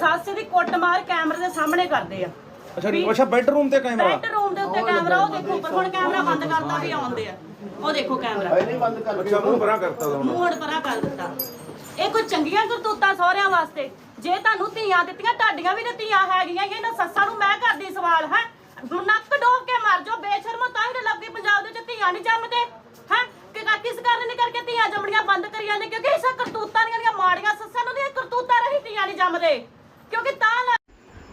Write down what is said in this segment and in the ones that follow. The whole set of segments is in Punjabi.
ਸੱਸ ਦੀ ਕੁੱਟਮਾਰ ਕੈਮਰੇ ਦੇ ਸਾਹਮਣੇ ਕਰਦੇ ਆ। ਅੱਛਾ ਅੱਛਾ ਬੈਡਰੂਮ ਤੇ ਕੈਮਰਾ ਬੈਡਰੂਮ ਦੇ ਉੱਤੇ ਕੈਮਰਾ ਉਹ ਦੇਖੋ ਉੱਪਰ ਹੁਣ ਕੈਮਰਾ ਬੰਦ ਕਰਤਾ ਵੀ ਆਉਂਦੇ ਆ। ਉਹ ਦੇਖੋ ਕੈਮਰਾ ਅੱਛਾ ਮੂੰਹ ਪਰਾਂ ਕਰਤਾ ਦਾ ਮੂੰਹ ਹੁਣ ਪਰਾਂ ਕਰ ਦਿੱਤਾ। ਇਹ ਕੋਈ ਚੰਗੀਆਂ ਕਰਤੂਤਾਂ ਸਹੁਰਿਆਂ ਵਾਸਤੇ? ਜੇ ਤੁਹਾਨੂੰ ਧੀਆਂ ਦਿੱਤੀਆਂ ਤੁਹਾਡੀਆਂ ਵੀ ਤਾਂ ਧੀਆਂ ਹੈਗੀਆਂ ਹੀ ਆ, ਇਹਨਾਂ ਸੱਸਾਂ ਨੂੰ ਮੈਂ ਕਰਦੀ ਸਵਾਲ ਹੈ? ਨੱਕ ਡੋਬ ਕੇ ਮਰ ਜਾਓ ਬੇਸ਼ਰਮੋ ਤਾਂ ਹੀ ਤਾਂ ਲੱਗੀ ਪੰਜਾਬ ਦੇ ਵਿੱਚ ਧੀਆਂ ਨਹੀਂ ਜੰਮਦੇ ਹੈ? ਕਿ ਕਾ- ਕਿਸ ਕਾਰਨ ਨਹੀਂ ਕਰਕੇ ਧੀਆਂ ਜੰਮਣੀਆਂ ਬੰਦ ਕਰੀ ਜਾਂਦੇ ਕਿਉਂਕਿ ਇਸ ਕਰਤੂਤਾਂ ਦੀਆਂ ਜਿਹੜੀਆਂ ਮਾੜੀਆਂ ਸੱਸਾਂ ਨੂੰ ਦੀਆਂ ਕਰਤੂਤਾਂ ਰਹੀ ਧੀਆਂ ਨਹੀਂ ਜੰਮਦੇ। ਕਿਉਂਕਿ ਤਾਂ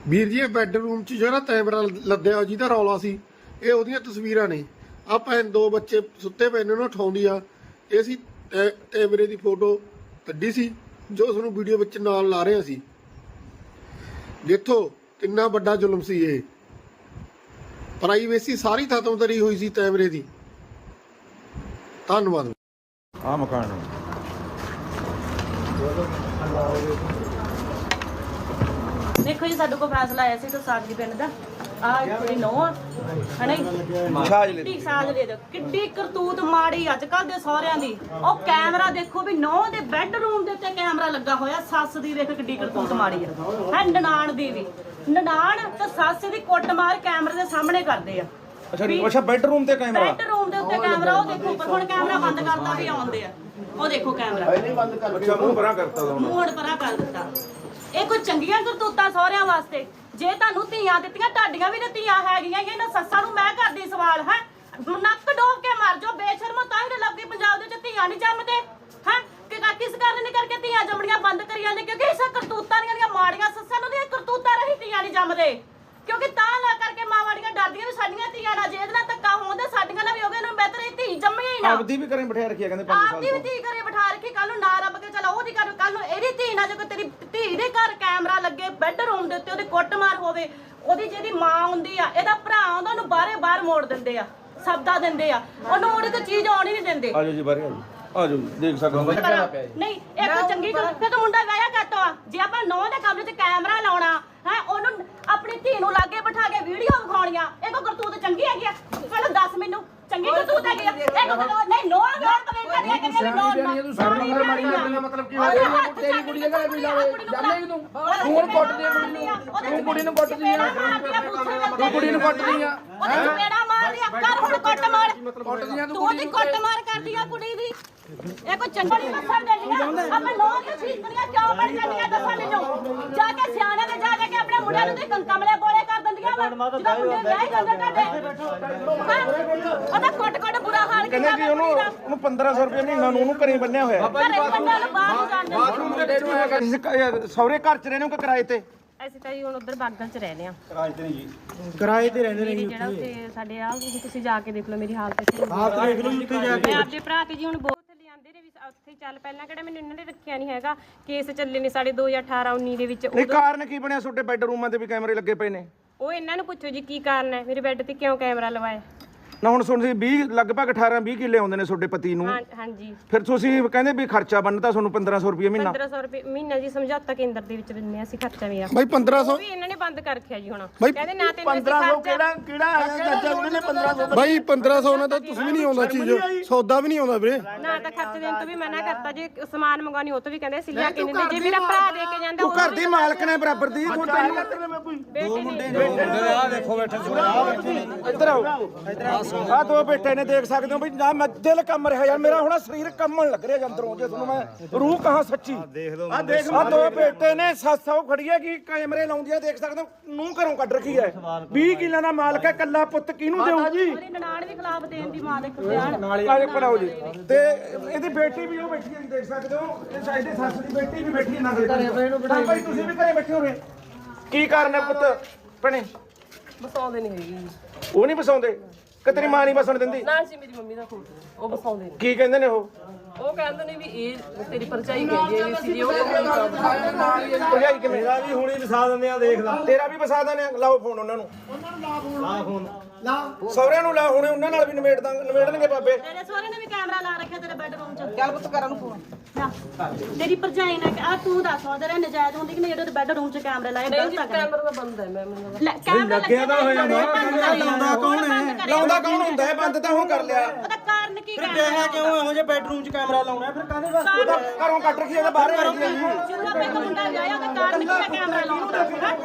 ਵੀਰ ਜੀ ਇਹ ਬੈੱਡਰੂਮ 'ਚ ਜਿਹੜਾ ਕੈਮਰਾ ਲੱਦਿਆ ਹੋਇਆ ਜਿਹਦਾ ਰੌਲਾ ਸੀ ਇਹ ਉਹਦੀਆਂ ਤਸਵੀਰਾਂ ਨੇ। ਆ ਭੈਣ ਦੋ ਬੱਚੇ ਸੁੱਤੇ ਪਏ ਨੇ ਉਹਨੂੰ ਉਠਾਉਂਦੀ ਆ। ਇਹ ਸੀ ਕੈਮਰੇ ਦੀ ਫੋਟੋ ਕੱਢੀ ਸੀ ਜੋ ਉਸ ਨੂੰ ਵੀਡੀਓ ਵਿੱਚ ਨਾਲ ਲਾ ਰਹੇ ਸੀ। ਦੇਖੋ ਕਿੰਨਾ ਵੱਡਾ ਜ਼ੁਲਮ ਸੀ ਇਹ। ਪ੍ਰਾਈਵੇਸੀ ਸਾਰੀ ਖਤਮ ਕਰੀ ਹੋਈ ਸੀ ਕੈਮਰੇ ਦੀ। ਧੰਨਵਾਦ। ਆ ਮਕਾਨ ਹੈ। ਦੇਖੋ ਜੀ ਸਾਡੇ ਕੋਲ ਫੈਸਲਾ ਆਇਆ ਸੀ ਤਾਂ ਸਾਡੀ ਪਿੰਡ ਦਾ। ਆ ਕੁੜੀ ਨੋ ਹਣੇ ਛਾਜ ਲੈ ਕਿੱਡੀ ਸਾਜ ਦੇ ਦਿਓ। ਕਿੱਡੀ ਕਰਤੂਤ ਮਾੜੀ ਅੱਜ ਕੱਲ ਦੇ ਸਹੁਰਿਆਂ ਦੀ। ਉਹ ਕੈਮਰਾ ਦੇਖੋ ਵੀ ਨੌ ਦੇ ਬੈੱਡਰੂਮ ਦੇ ਉੱਤੇ ਕੈਮਰਾ ਲੱਗਾ ਹੋਇਆ ਸੱਸ ਦੀ ਵੇਖ ਕਿੱਡੀ ਕਰਤੂਤ ਮਾੜੀ ਆ। ਹੈ ਨਨਾਣ ਦੀ ਵੀ। ਨਨਾਣ ਤੇ ਸੱਸ ਦੀ ਕੁੱਟਮਾਰ ਕੈਮਰੇ ਦੇ ਸਾਹਮਣੇ ਕਰਦੇ ਆ। ਅੱਛਾ ਅੱਛਾ ਬੈਡਰੂਮ ਤੇ ਕੈਮਰਾ ਬੈੱਡਰੂਮ ਦੇ ਉੱਤੇ ਕੈਮਰਾ ਉਹ ਦੇਖੋ ਉੱਪਰ ਹੁਣ ਕੈਮਰਾ ਬੰਦ ਕਰਤਾ ਵੀ ਆਉਂਦੇ ਆ। ਉਹ ਦੇਖੋ ਕੈਮਰਾ ਅੱਛਾ ਮੂੰਹ ਪਰਾਂ ਕਰਤਾ ਦਾ ਮੂੰਹ ਹੁਣ ਪਰਾਂ ਕਰ ਦਿੱਤਾ। ਇਹ ਕੋਈ ਚੰਗੀਆਂ ਕਰਤੂਤਾਂ ਸਹੁਰਿਆਂ ਵਾਸਤੇ? ਜੇ ਤੁਹਾਨੂੰ ਧੀਆਂ ਦਿੱਤੀਆਂ ਤੁਹਾਡੀਆਂ ਵੀ ਤਾਂ ਧੀਆਂ ਹੈਗੀਆਂ ਹੀ ਆ, ਇਹਨਾਂ ਸੱਸਾਂ ਨੂੰ ਮੈਂ ਕਰਦੀ ਸਵਾਲ ਹੈ? ਨੱਕ ਡੋਬ ਕੇ ਮਰ ਜਾਓ ਬੇਸ਼ਰਮੋ ਤਾਂ ਹੀ ਤਾਂ ਲੱਗੀ ਪੰਜਾਬ ਦੇ ਵਿੱਚ ਧੀਆਂ ਨਹੀਂ ਜੰਮਦੇ ਹੈ? ਕਿ ਕਾ- ਕਿਸ ਕਾਰਨ ਨਹੀਂ ਕਰਕੇ ਧੀਆਂ ਜੰਮਣੀਆਂ ਬੰਦ ਕਰੀ ਜਾਂਦੇ ਕਿਉਂਕਿ ਇਸ ਕਰਤੂਤਾਂ ਦੀਆਂ ਜਿਹੜੀਆਂ ਮਾੜੀਆਂ ਸੱਸਾਂ ਨੂੰ ਦੀਆਂ ਕਰਤੂਤਾਂ ਰਹੀ ਧੀਆਂ ਨਹੀਂ ਜੰਮਦੇ। ਕਿਉਂਕਿ ਤਾਂ ਲਾ ਕਰਕੇ ਮਾਵਾੜੀਆਂ ਡਰਦੀਆਂ ਵੀ ਸਾਡੀਆਂ ਧੀਆਂ ਨਾਲ ਜੇ ਇਹਦੇ ਨਾਲ ਧੱਕਾ ਹੋਉਂਦੇ ਸਾਡੀਆਂ ਨਾਲ ਵੀ ਹੋਵੇ ਇਹਨੂੰ ਬਿਹਤਰ ਇਹ ਧੀ ਜੰਮੀਆਂ ਹੀ ਨਾ। ਆਪਦੀ ਵੀ ਕਰੇ ਬਿਠਾ ਰੱਖਿਆ ਕਹਿੰਦੇ 5 ਆਪਦੀ ਸਾਲ ਵੀ ਤੋਂ। ਧੀ ਘਰੇ ਬਿਠਾ ਰੱਖੀ ਕੱਲ ਨੂੰ ਨਾ ਰੱਬ ਕੇ ਚਲਾ ਉਹਦੀ ਘਰ ਕੱਲ ਨੂੰ ਇਹਦੀ ਧੀ ਨਾ ਜੇ ਕੋਈ ਤੇਰੀ ਧੀ ਦੇ ਘਰ ਕੈਮਰਾ ਲੱਗੇ ਬੈੱਡਰੂਮ ਦੇ ਉੱਤੇ ਉਹਦੀ ਕੁੱਟਮਾਰ ਹੋਵੇ ਉਹਦੀ ਜਿਹਦੀ ਮਾਂ ਹੁੰਦੀ ਆ ਇਹਦਾ ਭਰਾ ਆਉਂਦਾ ਉਹਨੂੰ ਬਾਹਰੇ ਬਾਹਰ ਮੋੜ ਦਿੰਦੇ ਆ ਸਬਦਾ ਦਿੰਦੇ ਆ ਉਹਨੂੰ ਉਹਦੀ ਕੋਈ ਚੀਜ਼ ਆਉਣੀ ਨਹੀਂ ਦਿੰਦੇ। ਆ ਜਾਓ ਜੀ ਬਾਰੇ ਆ ਜਾਓ। ਆ ਜਾਓ ਜੀ, ਦੇਖ ਸਕਦੇ ਹੋ। ਪਰ ਨਹੀਂ ਇਹ ਕੋਈ ਚੰਗੀ ਗੱਲ ਫਿਰ ਤਾਂ ਮੁੰਡਾ ਵਿਆਹਿਆ ਕਰਤਾ ਵਾ ਜੇ ਆਪਾਂ ਨੌ ਦੇ ਕਮਰੇ 'ਚ ਕੈਮਰਾ ਲਾਉਣਾ ਹੈ ਉਹਨੂੰ ਆਪਣੀ ਧੀ ਨੂੰ ਲਾਗੇ ਬਿਠਾ ਕੇ ਵੀਡੀਓ ਵਿਖਾਉਣੀਆਂ। ਇਹ ਕੋ ਕਰਤੂਤ ਚੰਗੀ ਹੈਗੀ ਆ। ਪਹਿਲਾਂ ਦੱਸ ਮੈਨੂੰ ਚੰਗੀ ਕਰਤੂਤ ਹੈਗੀ ਆ। ਇਹ ਕੋ ਨਹੀਂ ਨੌ ਵਿਆਹ ਕਰੇ ਕਰਿਆ ਕਰਿਆ ਨੌ ਤੂੰ ਸਾਡਾ ਮਗਰ ਮਾਰੀ ਜਾਂਦਾ ਮਤਲਬ ਕੀ ਹੋਇਆ? ਤੇਰੀ ਕੁੜੀ ਦੇ ਵੀ ਲਾਵੇ ਜਾਣੇ ਤੂੰ। ਤੂੰ ਹੁਣ ਕੁੱਟਦੀ ਆ ਕੁੜੀ ਨੂੰ ਤੂੰ ਕੁੜੀ ਨੂੰ ਕੁੱਟਦੀ ਆ। ਤੂੰ ਕੁੜੀ ਨੂੰ ਕੁੱਟਦੀ ਆ। ਉਹਦੇ ਚਪੇੜਾ ਮਾਰ ਲਿਆ ਕਰ ਹੁਣ ਕੁੱਟ ਮਾਰ ਕੁੱਟਦੀ ਆ ਤੂੰ ਉਹਦੀ ਕੁੱਟ ਮਾਰ ਕਰਦੀ ਆ ਕੁੜੀ ਦੀ। ਇਹ ਕੋਈ ਚੰਗੀ ਦੱਸਣ ਦੇਣੀ ਆ? ਆਪਾਂ ਲੋਕ ਦੀ ਚੀਜ਼ਾਂ ਕਿਉਂ ਬਣ ਜਾਂਦੀਆਂ ਦੱਸਣ ਮੈਨੂੰ? ਜਾ ਕੇ ਸਿਆਣੇ ਦੇ ਜਾ ਕੇ ਮੁੰਡਿਆਂ ਨੂੰ ਤੇ ਕੰਕਮਲੇ ਬੋਲੇ ਕਰ ਦਿੰਦੀਆਂ ਵਾ। ਜਦੋਂ ਮੁੰਡੇ ਵਿਆਹ ਜਾਂਦੇ ਤੁਹਾਡੇ ਉਹਦਾ ਕੁੱਟ ਕੁੱਟ ਬੁਰਾ ਹਾਲ ਕਹਿੰਦੇ ਕੀਤਾ ਕਿ ਉਹਨੂੰ ਉਹਨੂੰ 1500 ਰੁਪਏ ਮਹੀਨਾ ਨੂੰ ਉਹਨੂੰ ਘਰੇ ਬੰਨਿਆ ਹੋਇਆ ਘਰੇ ਬੰਦਿਆਂ ਨੂੰ ਬਾਹਰ ਨੂੰ ਜਾਣ ਦਿੰਦੇ ਮੁੰਡੇ ਨੂੰ ਹੈਗਾ। ਤੁਸੀਂ ਕ- ਸਹੁਰੇ ਘਰ ਚ ਰਹਿੰਦੇ ਹੋ ਕਿ ਕਿਰਾਏ ਤੇ? ਅਸੀਂ ਤਾਂ ਜੀ ਹੁਣ ਉਧਰ ਬਾਗਲ ਚ ਰਹਿੰਦੇ ਆ ਕਿਰਾਏ ਤੇ ਨਹੀਂ ਜੀ। ਕਿਰਾਏ ਤੇ ਰਹਿੰਦੇ ਮੇਰੀ ਜਿਹੜਾ ਉੱਥੇ। ਸਾਡੇ ਆ ਤੁਸੀਂ ਜਾ ਕੇ ਦੇਖ ਲਓ ਮੇਰੀ ਹਾਲਤ ਇੱਥੇ ਦੇਖ ਲਓ ਉੱਥੇ ਜਾ ਮੈਂ ਆਪਦੇ ਭਰਾ ਤੇ ਜੀ ਹੁਣ ਬਹੁਤ ਵੀ ਉੱਥੇ ਚੱਲ ਪਹਿਲਾਂ ਕਿਹੜਾ ਮੈਨੂੰ ਇਹਨਾਂ ਨੇ ਰੱਖਿਆ ਨਹੀਂ ਹੈਗਾ। ਕੇਸ ਚੱਲੇ ਨੇ ਸਾਡੇ 2018 19 ਦੇ ਵਿੱਚ। ਨਹੀਂ ਕਾਰਨ ਕੀ ਬਣਿਆ? ਤੁਹਾਡੇ ਬੈਡਰੂਮਾਂ ਤੇ ਵੀ ਕੈਮਰੇ ਲੱਗੇ ਪਏ ਨੇ। ਉਹ ਇਹਨਾਂ ਨੂੰ ਪੁੱਛੋ ਜੀ ਕੀ ਕਾਰਨ ਹੈ? ਮੇਰੇ ਬੈੱਡ ਤੇ ਕਿਉਂ ਕੈਮਰਾ ਲਵਾਇਆ? ਨਾ ਹੁਣ ਸੁਣਦੇ 20 ਲਗਭਗ 18 20 ਕਿੱਲੇ ਆਉਂਦੇ ਨੇ ਤੁਹਾਡੇ ਪਤੀ ਨੂੰ। ਹਾਂ ਹਾਂਜੀ। ਫਿਰ ਤੁਸੀਂ ਕਹਿੰਦੇ ਵੀ ਖਰਚਾ ਬਣਦਾ ਤੁਹਾਨੂੰ 1500 ਰੁਪਏ ਮਹੀਨਾ। 1500 ਰੁਪਏ ਮਹੀਨਾ ਜੀ ਸਮਝੌਤਾ ਕੇਂਦਰ ਦੇ ਵਿੱਚ ਦਿੰਦੇ ਅਸੀਂ ਖਰਚਾ ਵੀ ਆ। ਬਾਈ 1500 ਉਹ ਵੀ ਇਹਨਾਂ ਨੇ ਬੰਦ ਕਰ ਰੱਖਿਆ ਜੀ ਹੁਣ। ਬਾਈ, ਕਹਿੰਦੇ ਨਾ ਤੈਨੂੰ ਅਸੀਂ 1500 ਖਰਚਾ ਕਿਹੜਾ ਕਿਹੜਾ ਹੈਗਾ ਚਾਚਾ ਉਹਨੇ 1500 ਬਾਈ 1500 ਨਾਲ ਤਾਂ ਤੁਸੀਂ ਵੀ ਨਹੀਂ ਆਉਂਦਾ ਚੀਜ਼। ਸੌਦਾ ਵੀ ਨਹੀਂ ਆਉਂਦਾ ਵੀਰੇ। ਨਾ ਤਾਂ ਖਰਚ ਦੇਣ ਤੋਂ ਵੀ ਮਨਾ ਕਰਤਾ ਜੇ ਸਮਾਨ ਮੰਗਾਉਣੀ ਉਹ ਤੋਂ ਵੀ ਕਹਿੰਦੇ ਅਸੀਂ ਲਿਆ ਕੇ ਨਹੀਂ ਦਿੰਦੇ। ਜੇ ਮੇਰਾ ਭਰਾ ਦੇ ਕੇ ਜਾਂਦਾ ਤੂੰ ਘਰ ਦੀ ਮਾਲਕ ਨੇ ਬਰਾਬਰ ਦੀ। ਤੂੰ ਤੈਨੂੰ ਦੋ ਮੁੰਡੇ ਇੱਧਰ ਆਓ। ਆ ਦੋ ਬੇਟੇ ਨੇ ਦੇਖ ਸਕਦੇ ਹੋ ਵੀ ਨਾ ਮੈਂ ਦਿਲ ਕੰਮ ਰਿਹਾ ਯਾਰ ਮੇਰਾ ਹੁਣ ਸਰੀਰ ਕੰਮਣ ਲੱਗ ਰਿਹਾ ਜੀ ਅੰਦਰੋਂ ਜੇ ਤੁਹਾਨੂੰ ਮੈਂ ਰੂਹ ਕਹਾ ਸੱਚੀ। ਆ ਦੇਖ ਆ ਦੋ ਬੇਟੇ ਨੇ ਸੱਸ ਉਹ ਖੜੀ ਹੈ ਕਿ ਕੈਮਰੇ ਲਾਉਂਦੀ ਆ ਦੇਖ ਸਕਦੇ ਹੋ ਨੂੰ ਘਰੋਂ ਕੱਢ ਰੱਖੀ ਹੈ। 20 ਕਿੱਲਾ ਦਾ ਮਾਲਕ ਹੈ ਕੱਲਾ ਪੁੱਤ ਕਿਹਨੂੰ ਦੇਊ ਜੀ? ਮੇਰੀ ਨਨਾਣ ਵੀ ਖਿਲਾਫ ਦੇਣ ਦੀ ਮਾਂ ਦੇ ਖਿਆਲ ਆਲੇ ਪੜਾਓ ਜੀ। ਤੇ ਇਹਦੀ ਬੇਟੀ ਵੀ ਉਹ ਬੈਠੀ ਹੈ ਜੀ ਦੇਖ ਸਕਦੇ ਹੋ। ਇਹ ਸਾਈਡ ਦੇ ਸੱਸ ਦੀ ਬੇਟੀ ਵੀ ਬੈਠੀ ਹੈ ਨਗਲ ਹਾਂ ਭਾਈ ਤੁਸੀਂ ਵੀ ਘਰੇ ਬੈਠੇ ਹੋ ਰਹੇ ਕੀ ਕਾਰਨ ਹੈ ਪੁੱਤ ਭੈਣੇ? ਬਸਾਉਂਦੇ ਨਹੀਂ ਹੈਗੇ ਉਹ ਨਹੀਂ ਬਸਾਉਂਦੇ? ਕਿ ਤੇਰੀ ਮਾਂ ਨਹੀਂ ਬਸਣ ਦਿੰਦੀ? ਨਾ ਸੀ ਮੇਰੀ ਮੰਮੀ ਦਾ ਖੂਟ ਉਹ ਬਸਾਉਂਦੇ ਨੇ। ਕੀ ਕਹਿੰਦੇ ਨੇ ਉਹ? ਉਹ ਕਹਿੰਦੇ ਨੇ ਵੀ ਇਹ ਤੇਰੀ ਪਰਚਾਈ ਕਹਿੰਦੀ ਹੈ ਵੀ ਸੀ ਉਹ ਭਰਜਾਈ ਕਿਵੇਂ? ਮੇਰਾ ਵੀ ਹੁਣੀ ਵਸਾ ਦਿੰਦੇ ਆ ਦੇਖ ਲਾ। ਤੇਰਾ ਵੀ ਵਸਾ ਦਨੇ ਲਾਓ ਫੋਨ ਉਹਨਾਂ ਨੂੰ। ਲਾ ਫੋਨ। ਲਾ ਸਹੁਰਿਆਂ ਨੂੰ ਲਾ ਹੁਣੇ ਉਹਨਾਂ ਨਾਲ ਵੀ ਨਿਬੇੜ ਦਾਂ ਨਿਬੇੜਨਗੇ ਬਾਬੇ। ਤੇਰੇ ਸਹੁਰੇ ਨੇ ਵੀ ਕੈਮਰਾ ਲਾ ਰੱਖਿਆ ਤੇਰੇ ਬੈੱਡਰੂਮ 'ਚ। ਚੱਲ ਪੁੱਤ ਕਰਨ ਫੋਨ ਨਾ ਤੇਰੀ ਭਰਜਾਈ ਨੇ ਆ ਤੂੰ ਦੱਸ ਉਹਦੇ ਨਾਲ ਨਜਾਇਜ਼ ਹੁੰਦੀ ਕਿ ਨਹੀਂ? ਜਿਹੜੇ ਬੈੱਡਰੂਮ 'ਚ ਕੈਮਰਾ ਨਹੀਂ ਗਲਤ ਆ ਕੈਮਰਾ ਤਾਂ ਬੰਦ ਹੈ ਮੈਂ ਮੈਨੂੰ ਲੈ ਕੈਮਰਾ ਲੱਗਿਆ ਤਾਂ ਹੋਇਆ ਲਾਉਂਦਾ ਕੌਣ ਹੈ? ਲਾਉਂਦਾ ਕੌਣ ਹੁੰਦਾ ਹੈ? ਬੰਦ ਤਾਂ ਉਹ ਕਰ ਲਿਆ। ਉਹਦਾ ਕਾਰਨ ਕੀ ਫਿਰ ਕਿਹਾ ਕਿਉਂ ਇਹੋ ਜਿਹੇ ਬੈਡਰੂਮ 'ਚ ਕੈਮਰਾ ਲਾਉਣਾ ਫਿਰ ਕਾਹਦੇ ਵਾਸਤੇ? ਉਹਦਾ ਘਰੋਂ ਕੱਟ ਰੱਖੀ ਉਹਦਾ ਬਾਹਰ ਰੱਖੀ ਜਦੋਂ ਆਪਾਂ ਇੱਕ ਮੁੰਡਾ ਵਿਆਹਿਆ ਉਹਦਾ ਕਾਰਨ ਕੀ ਹੈ ਕੈਮਰਾ ਲਾਉਣ ਦਾ? ਹੈਂ?